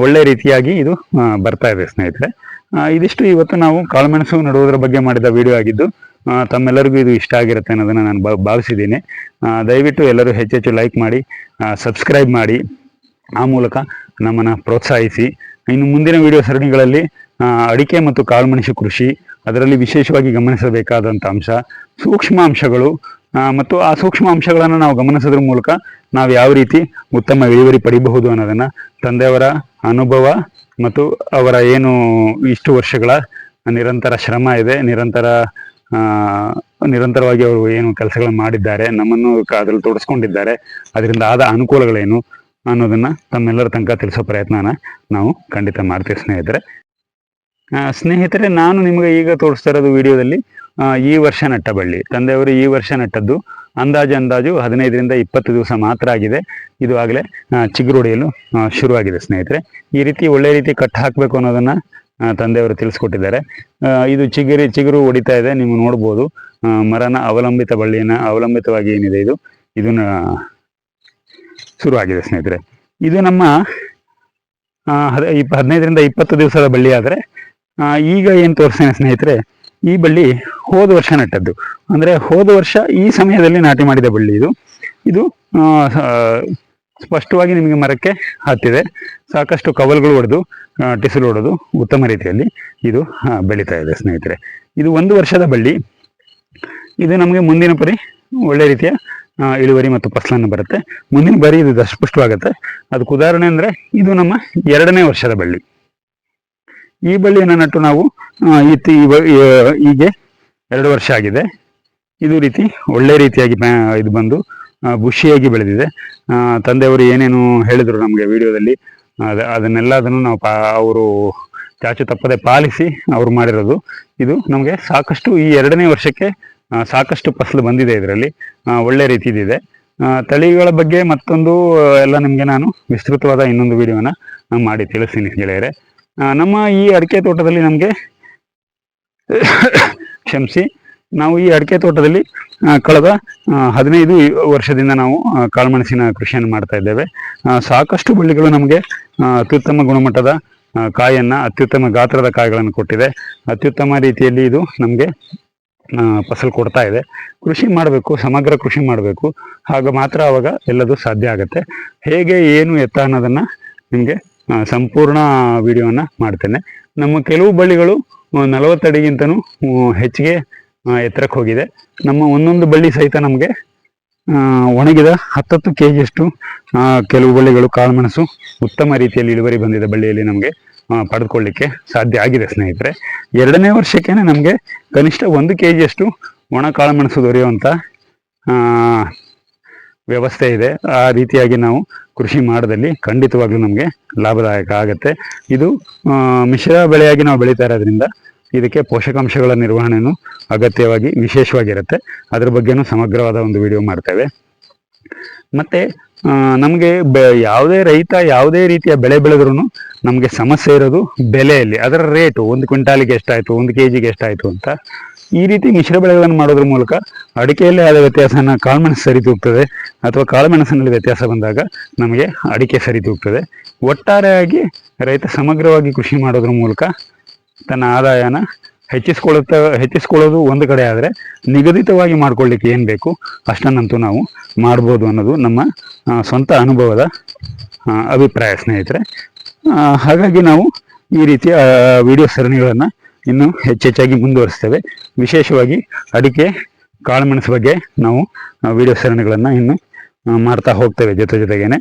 ಒಳ್ಳೆ ರೀತಿಯಾಗಿ ಇದು ಬರ್ತಾ ಇದೆ ಸ್ನೇಹಿತರೆ. ಇದಿಷ್ಟು ಇವತ್ತು ನಾವು ಕಾಳುಮೆಣಸು ನೆಡುವುದರ ಬಗ್ಗೆ ಮಾಡಿದ ವಿಡಿಯೋ ಆಗಿದ್ದು ತಮ್ಮೆಲ್ಲರಿಗೂ ಇದು ಇಷ್ಟ ಆಗಿರುತ್ತೆ ಅನ್ನೋದನ್ನು ನಾನು ಭಾವಿಸಿದ್ದೀನಿ. ದಯವಿಟ್ಟು ಎಲ್ಲರೂ ಹೆಚ್ಚೆಚ್ಚು ಲೈಕ್ ಮಾಡಿ ಸಬ್ಸ್ಕ್ರೈಬ್ ಮಾಡಿ, ಆ ಮೂಲಕ ನಮ್ಮನ್ನು ಪ್ರೋತ್ಸಾಹಿಸಿ. ಇನ್ನು ಮುಂದಿನ ವಿಡಿಯೋ ಸರಣಿಗಳಲ್ಲಿ ಅಡಿಕೆ ಮತ್ತು ಕಾಳುಮೆಣಸು ಕೃಷಿ, ಅದರಲ್ಲಿ ವಿಶೇಷವಾಗಿ ಗಮನಿಸಬೇಕಾದಂಥ ಅಂಶ, ಸೂಕ್ಷ್ಮ ಅಂಶಗಳು ಮತ್ತು ಆ ಸೂಕ್ಷ್ಮ ಅಂಶಗಳನ್ನು ನಾವು ಗಮನಿಸೋದ್ರ ಮೂಲಕ ನಾವು ಯಾವ ರೀತಿ ಉತ್ತಮ ಇಳುವರಿ ಪಡಿಬಹುದು ಅನ್ನೋದನ್ನು ತಂದೆಯವರ ಅನುಭವ ಮತ್ತು ಅವರ ಏನು ಇಷ್ಟು ವರ್ಷಗಳ ನಿರಂತರ ಶ್ರಮ ಇದೆ, ನಿರಂತರ ನಿರಂತರವಾಗಿ ಅವರು ಏನು ಕೆಲಸಗಳನ್ನು ಮಾಡಿದ್ದಾರೆ, ನಮ್ಮನ್ನು ಅದರಲ್ಲಿ ತೊಡಸ್ಕೊಂಡಿದ್ದಾರೆ, ಅದರಿಂದ ಆದ ಅನುಕೂಲಗಳೇನು ಅನ್ನೋದನ್ನ ತಮ್ಮೆಲ್ಲರ ತನಕ ತಿಳಿಸೋ ಪ್ರಯತ್ನನ ನಾವು ಖಂಡಿತ ಮಾಡ್ತೀವಿ ಸ್ನೇಹಿತರೆ. ಸ್ನೇಹಿತರೆ, ನಾನು ನಿಮಗೆ ಈಗ ತೋರಿಸ್ತಾ ಇರೋದು ವಿಡಿಯೋದಲ್ಲಿ ಈ ವರ್ಷ ನಟ್ಟ ಬಳ್ಳಿ. ತಂದೆಯವರು ಈ ವರ್ಷ ನಟ್ಟದ್ದು ಅಂದಾಜು ಅಂದಾಜು ಹದಿನೈದರಿಂದ ಇಪ್ಪತ್ತು ದಿವಸ ಮಾತ್ರ ಆಗಿದೆ. ಇದು ಆಗಲೇ ಚಿಗುರು ಹೊಡೆಯಲು ಶುರುವಾಗಿದೆ ಸ್ನೇಹಿತರೆ. ಈ ರೀತಿ ಒಳ್ಳೆ ರೀತಿ ಕಟ್ ಹಾಕಬೇಕು ಅನ್ನೋದನ್ನ ತಂದೆಯವರು ತಿಳಿಸ್ಕೊಟ್ಟಿದ್ದಾರೆ. ಇದು ಚಿಗುರಿ, ಚಿಗುರು ಹೊಡಿತಾ ಇದೆ, ನೀವು ನೋಡ್ಬೋದು. ಮರನ ಅವಲಂಬಿತ ಬಳ್ಳಿಯನ್ನ ಅವಲಂಬಿತವಾಗಿ ಏನಿದೆ ಇದು? ಇದನ್ನ ಶುರುವಾಗಿದೆ ಸ್ನೇಹಿತರೆ. ಇದು ನಮ್ಮ ಹದಿನೈದರಿಂದ ಇಪ್ಪತ್ತು ದಿವಸದ ಬಳ್ಳಿ ಆದರೆ ಈಗ ಏನು ತೋರಿಸ್ತೇನೆ ಸ್ನೇಹಿತರೆ ಈ ಬಳ್ಳಿ ಹೋದ ವರ್ಷ ನಟ್ಟದ್ದು. ಅಂದರೆ ಹೋದ ವರ್ಷ ಈ ಸಮಯದಲ್ಲಿ ನಾಟಿ ಮಾಡಿದ ಬಳ್ಳಿ ಇದು. ಇದು ಸ್ಪಷ್ಟವಾಗಿ ನಿಮಗೆ ಮರಕ್ಕೆ ಹತ್ತಿದೆ. ಸಾಕಷ್ಟು ಕವಲ್ಗಳು ಹೊಡೆದು ಟಿಸಲು ಹೊಡೆದು ಉತ್ತಮ ರೀತಿಯಲ್ಲಿ ಇದು ಬೆಳೀತಾ ಇದೆ ಸ್ನೇಹಿತರೆ. ಇದು ಒಂದು ವರ್ಷದ ಬಳ್ಳಿ. ಇದು ನಮಗೆ ಮುಂದಿನ ಪರಿ ಒಳ್ಳೆ ರೀತಿಯ ಇಳುವರಿ ಮತ್ತು ಫಸಲನ್ನು ಬರುತ್ತೆ. ಮುಂದಿನ ಬಾರಿ ಇದು ದಷ್ಟಪುಷ್ಟವಾಗುತ್ತೆ ಅದಕ್ಕೆ ಉದಾಹರಣೆ ಅಂದರೆ ಇದು ನಮ್ಮ ಎರಡನೇ ವರ್ಷದ ಬಳ್ಳಿ. ಈ ಬಳ್ಳಿಯನ್ನು ನಟ್ಟು ನಾವು ಇತ್ತು ಹೀಗೆ ಎರಡು ವರ್ಷ ಆಗಿದೆ. ಇದು ರೀತಿ ಒಳ್ಳೆ ರೀತಿಯಾಗಿ ಇದು ಬಂದು ಬುಷಿಯಾಗಿ ಬೆಳೆದಿದೆ. ತಂದೆಯವರು ಏನೇನು ಹೇಳಿದರು ನಮಗೆ ವಿಡಿಯೋದಲ್ಲಿ. ಅದು ಅದನ್ನೆಲ್ಲ ಅದನ್ನು ನಾವು ಪಾ, ಅವರು ಚಾಚು ತಪ್ಪದೆ ಪಾಲಿಸಿ ಅವರು ಮಾಡಿರೋದು. ಇದು ನಮಗೆ ಸಾಕಷ್ಟು ಈ ಎರಡನೇ ವರ್ಷಕ್ಕೆ ಸಾಕಷ್ಟು ಫಸಲು ಬಂದಿದೆ ಇದರಲ್ಲಿ. ಒಳ್ಳೆ ರೀತಿದಿದೆ ತಳಿಗಳ ಬಗ್ಗೆ ಮತ್ತೊಂದು, ಎಲ್ಲ ನಿಮಗೆ ನಾನು ವಿಸ್ತೃತವಾದ ಇನ್ನೊಂದು ವಿಡಿಯೋನ ಮಾಡಿ ತಿಳಿಸ್ತೀನಿ ಗೆಳೆಯರೆ. ನಮ್ಮ ಈ ಅಡಿಕೆ ತೋಟದಲ್ಲಿ ನಮಗೆ ಕ್ಷಮಿಸಿ, ನಾವು ಈ ಅಡಿಕೆ ತೋಟದಲ್ಲಿ ಕಳೆದ ಹದಿನೈದು ವರ್ಷದಿಂದ ನಾವು ಕಾಳುಮೆಣಸಿನ ಕೃಷಿಯನ್ನು ಮಾಡ್ತಾ ಇದ್ದೇವೆ. ಸಾಕಷ್ಟು ಬಳ್ಳಿಗಳು ನಮಗೆ ಅತ್ಯುತ್ತಮ ಗುಣಮಟ್ಟದ ಕಾಯನ್ನು ಅತ್ಯುತ್ತಮ ಗಾತ್ರದ ಕಾಯಿಗಳನ್ನು ಕೊಟ್ಟಿದೆ. ಅತ್ಯುತ್ತಮ ರೀತಿಯಲ್ಲಿ ಇದು ನಮಗೆ ಫಸಲು ಕೊಡ್ತಾ ಇದೆ. ಕೃಷಿ ಮಾಡಬೇಕು, ಸಮಗ್ರ ಕೃಷಿ ಮಾಡಬೇಕು. ಆಗ ಮಾತ್ರ ಅವಾಗ ಎಲ್ಲದೂ ಸಾಧ್ಯ ಆಗುತ್ತೆ. ಹೇಗೆ, ಏನು ಎತ್ತ ಅನ್ನೋದನ್ನ ನಿಮಗೆ ಸಂಪೂರ್ಣ ವಿಡಿಯೋನ ಮಾಡ್ತೇನೆ. ನಮ್ಮ ಕೆಲವು ಬಳ್ಳಿಗಳು ನಲವತ್ತು ಅಡಿಗಿಂತನೂ ಹೆಚ್ಚಿಗೆ ಎತ್ತರಕ್ಕೆ ಹೋಗಿದೆ. ನಮ್ಮ ಒಂದೊಂದು ಬಳ್ಳಿ ಸಹಿತ ನಮಗೆ ಒಣಗಿದ ಹತ್ತತ್ತು ಕೆ ಜಿಯಷ್ಟು ಕೆಲವು ಬಳ್ಳಿಗಳು ಕಾಳುಮೆಣಸು ಉತ್ತಮ ರೀತಿಯಲ್ಲಿ ಇಳುವರಿ ಬಂದಿದೆ ಬಳ್ಳಿಯಲ್ಲಿ ನಮಗೆ ಪಡೆದುಕೊಳ್ಳಿಕ್ಕೆ ಸಾಧ್ಯ ಆಗಿದೆ ಸ್ನೇಹಿತರೆ. ಎರಡನೇ ವರ್ಷಕ್ಕೇನೆ ನಮಗೆ ಕನಿಷ್ಠ ಒಂದು ಕೆ ಜಿಯಷ್ಟು ಒಣ ಕಾಳುಮೆಣಸು ದೊರೆಯುವಂಥ ವ್ಯವಸ್ಥೆ ಇದೆ. ಆ ರೀತಿಯಾಗಿ ನಾವು ಕೃಷಿ ಮಾಡದಲ್ಲಿ ಖಂಡಿತವಾಗ್ಲೂ ನಮಗೆ ಲಾಭದಾಯಕ ಆಗುತ್ತೆ. ಇದು ಮಿಶ್ರ ಬೆಳೆಯಾಗಿ ನಾವು ಬೆಳೀತಾ ಇರೋದ್ರಿಂದ ಇದಕ್ಕೆ ಪೋಷಕಾಂಶಗಳ ನಿರ್ವಹಣೆನು ಅಗತ್ಯವಾಗಿ ವಿಶೇಷವಾಗಿರುತ್ತೆ. ಅದ್ರ ಬಗ್ಗೆನೂ ಸಮಗ್ರವಾದ ಒಂದು ವಿಡಿಯೋ ಮಾಡ್ತೇವೆ. ಮತ್ತೆ ನಮಗೆ ಯಾವುದೇ ರೈತ ಯಾವುದೇ ರೀತಿಯ ಬೆಳೆ ಬೆಳೆದ್ರೂ ನಮಗೆ ಸಮಸ್ಯೆ ಇರೋದು ಬೆಲೆಯಲ್ಲಿ. ಅದರ ರೇಟು ಒಂದು ಕ್ವಿಂಟಾಲಿಗೆ ಎಷ್ಟಾಯಿತು, ಒಂದು ಕೆ ಜಿಗೆ ಎಷ್ಟಾಯಿತು ಅಂತ. ಈ ರೀತಿ ಮಿಶ್ರ ಬೆಳೆಗಳನ್ನು ಮಾಡೋದ್ರ ಮೂಲಕ ಅಡಿಕೆಯಲ್ಲಿ ಆದ ವ್ಯತ್ಯಾಸನ ಕಾಳುಮೆಣಸು ಸರಿದೂಗ್ತದೆ ಅಥವಾ ಕಾಳುಮೆಣಸಿನಲ್ಲಿ ವ್ಯತ್ಯಾಸ ಬಂದಾಗ ನಮಗೆ ಅಡಿಕೆ ಸರಿದೂಗ್ತದೆ ಒಟ್ಟಾರೆಯಾಗಿ ರೈತ ಸಮಗ್ರವಾಗಿ ಕೃಷಿ ಮಾಡೋದ್ರ ಮೂಲಕ ತನ್ನ ಆದಾಯನ ಹೆಚ್ಚಿಸ್ಕೊಳ್ಳುತ್ತ, ಹೆಚ್ಚಿಸ್ಕೊಳ್ಳೋದು ಒಂದು ಕಡೆ ಆದರೆ ನಿಗದಿತವಾಗಿ ಮಾಡ್ಕೊಳ್ಳಿಕ್ಕೆ ಏನು ಬೇಕು ಅಷ್ಟನ್ನಂತೂ ನಾವು ಮಾಡ್ಬೋದು ಅನ್ನೋದು ನಮ್ಮ ಸ್ವಂತ ಅನುಭವದ ಅಭಿಪ್ರಾಯ ಸ್ನೇಹಿತರೆ. ಹಾಗಾಗಿ ನಾವು ಈ ರೀತಿಯ ವಿಡಿಯೋ ಸರಣಿಗಳನ್ನು ಇನ್ನು ಹೆಚ್ಚೆಚ್ಚಾಗಿ ಮುಂದುವರಿಸ್ತೇವೆ. ವಿಶೇಷವಾಗಿ ಅಡಿಕೆ, ಕಾಳುಮೆಣಸು ಬಗ್ಗೆ ನಾವು ವಿಡಿಯೋ ಸರಣಿಗಳನ್ನು ಇನ್ನು ಮಾಡ್ತಾ ಹೋಗ್ತೇವೆ ಜೊತೆ ಜೊತೆಗೇನೆ.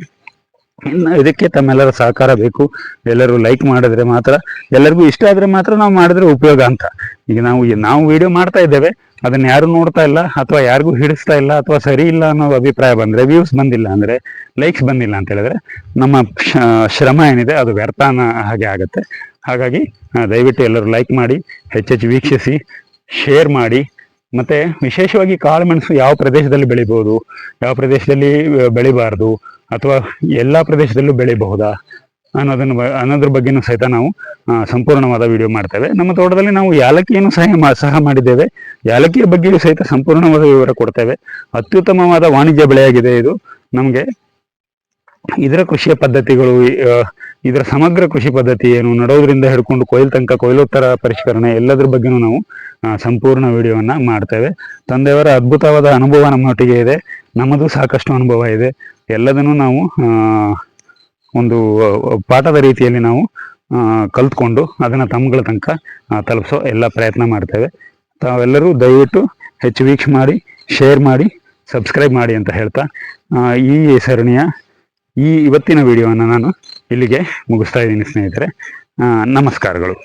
ಇನ್ನು ಇದಕ್ಕೆ ತಮ್ಮೆಲ್ಲರ ಸಹಕಾರ ಬೇಕು. ಎಲ್ಲರೂ ಲೈಕ್ ಮಾಡಿದ್ರೆ ಮಾತ್ರ, ಎಲ್ಲರಿಗೂ ಇಷ್ಟ ಆದ್ರೆ ಮಾತ್ರ ನಾವು ಮಾಡಿದ್ರೆ ಉಪಯೋಗ ಅಂತ. ಈಗ ನಾವು ನಾವು ವಿಡಿಯೋ ಮಾಡ್ತಾ ಇದ್ದೇವೆ. ಅದನ್ನ ಯಾರು ನೋಡ್ತಾ ಇಲ್ಲ ಅಥವಾ ಯಾರಿಗೂ ಹಿಡಿಸ್ತಾ ಇಲ್ಲ ಅಥವಾ ಸರಿ ಇಲ್ಲ ಅನ್ನೋ ಅಭಿಪ್ರಾಯ ಬಂದ್ರೆ ವ್ಯೂಸ್ ಬಂದಿಲ್ಲ ಅಂದ್ರೆ ಲೈಕ್ಸ್ ಬಂದಿಲ್ಲ ಅಂತ ಹೇಳಿದ್ರೆ, ನಮ್ಮ ಶ್ರಮ ಏನಿದೆ ಅದು ವ್ಯರ್ಥ ಹಾಗೆ ಆಗುತ್ತೆ. ಹಾಗಾಗಿ ದಯವಿಟ್ಟು ಎಲ್ಲರೂ ಲೈಕ್ ಮಾಡಿ ಹೆಚ್ಚೆಚ್ಚು ವೀಕ್ಷಿಸಿ ಶೇರ್ ಮಾಡಿ, ಮತ್ತು ವಿಶೇಷವಾಗಿ ಕಾಳುಮೆಣಸು ಯಾವ ಪ್ರದೇಶದಲ್ಲಿ ಬೆಳಿಬೋದು, ಯಾವ ಪ್ರದೇಶದಲ್ಲಿ ಬೆಳಿಬಾರ್ದು, ಅಥವಾ ಎಲ್ಲ ಪ್ರದೇಶದಲ್ಲೂ ಬೆಳಿಬಹುದಾ, ಅನ್ನೋದನ್ನು ಅನ್ನೋದ್ರ ಬಗ್ಗೆನೂ ಸಹಿತ ನಾವು ಸಂಪೂರ್ಣವಾದ ವಿಡಿಯೋ ಮಾಡ್ತೇವೆ. ನಮ್ಮ ತೋಟದಲ್ಲಿ ನಾವು ಯಾಲಕ್ಕಿಯನ್ನು ಸಹ ಸಹ ಮಾಡಿದ್ದೇವೆ. ಯಾಲಕ್ಕಿಯ ಬಗ್ಗೆಯೂ ಸಹಿತ ಸಂಪೂರ್ಣವಾದ ವಿವರ ಕೊಡ್ತೇವೆ. ಅತ್ಯುತ್ತಮವಾದ ವಾಣಿಜ್ಯ ಬೆಳೆಯಾಗಿದೆ ಇದು. ನಮಗೆ ಇದರ ಕೃಷಿಯ ಪದ್ಧತಿಗಳು ಇದರ ಸಮಗ್ರ ಕೃಷಿ ಪದ್ಧತಿ ಏನು, ನಡೋದ್ರಿಂದ ಹಿಡ್ಕೊಂಡು ಕೊಯ್ಲು ತನಕ ಕೊಯ್ಲೋತ್ತರ ಪರಿಷ್ಕರಣೆ ಎಲ್ಲದ್ರ ಬಗ್ಗೆನೂ ನಾವು ಸಂಪೂರ್ಣ ವಿಡಿಯೋವನ್ನ ಮಾಡ್ತೇವೆ. ತಂದೆಯವರ ಅದ್ಭುತವಾದ ಅನುಭವ ನಮ್ಮೊಟ್ಟಿಗೆ ಇದೆ. ನಮ್ಮದು ಸಾಕಷ್ಟು ಅನುಭವ ಇದೆ. ಎಲ್ಲದನ್ನು ನಾವು ಒಂದು ಪಾಠದ ರೀತಿಯಲ್ಲಿ ನಾವು ಕಲ್ತ್ಕೊಂಡು ಅದನ್ನು ತಮ್ಮಗಳ ತನಕ ತಲುಪಿಸೋ ಎಲ್ಲ ಪ್ರಯತ್ನ ಮಾಡ್ತೇವೆ. ತಾವೆಲ್ಲರೂ ದಯವಿಟ್ಟು ಹೆಚ್ಚು ವೀಕ್ಷ ಮಾಡಿ, ಶೇರ್ ಮಾಡಿ, ಸಬ್ಸ್ಕ್ರೈಬ್ ಮಾಡಿ ಅಂತ ಹೇಳ್ತಾ ಈ ಸರಣಿಯ ಈ ಇವತ್ತಿನ ವಿಡಿಯೋವನ್ನು ನಾನು ಇಲ್ಲಿಗೆ ಮುಗಿಸ್ತಾ ಇದ್ದೀನಿ ಸ್ನೇಹಿತರೆ. ನಮಸ್ಕಾರಗಳು.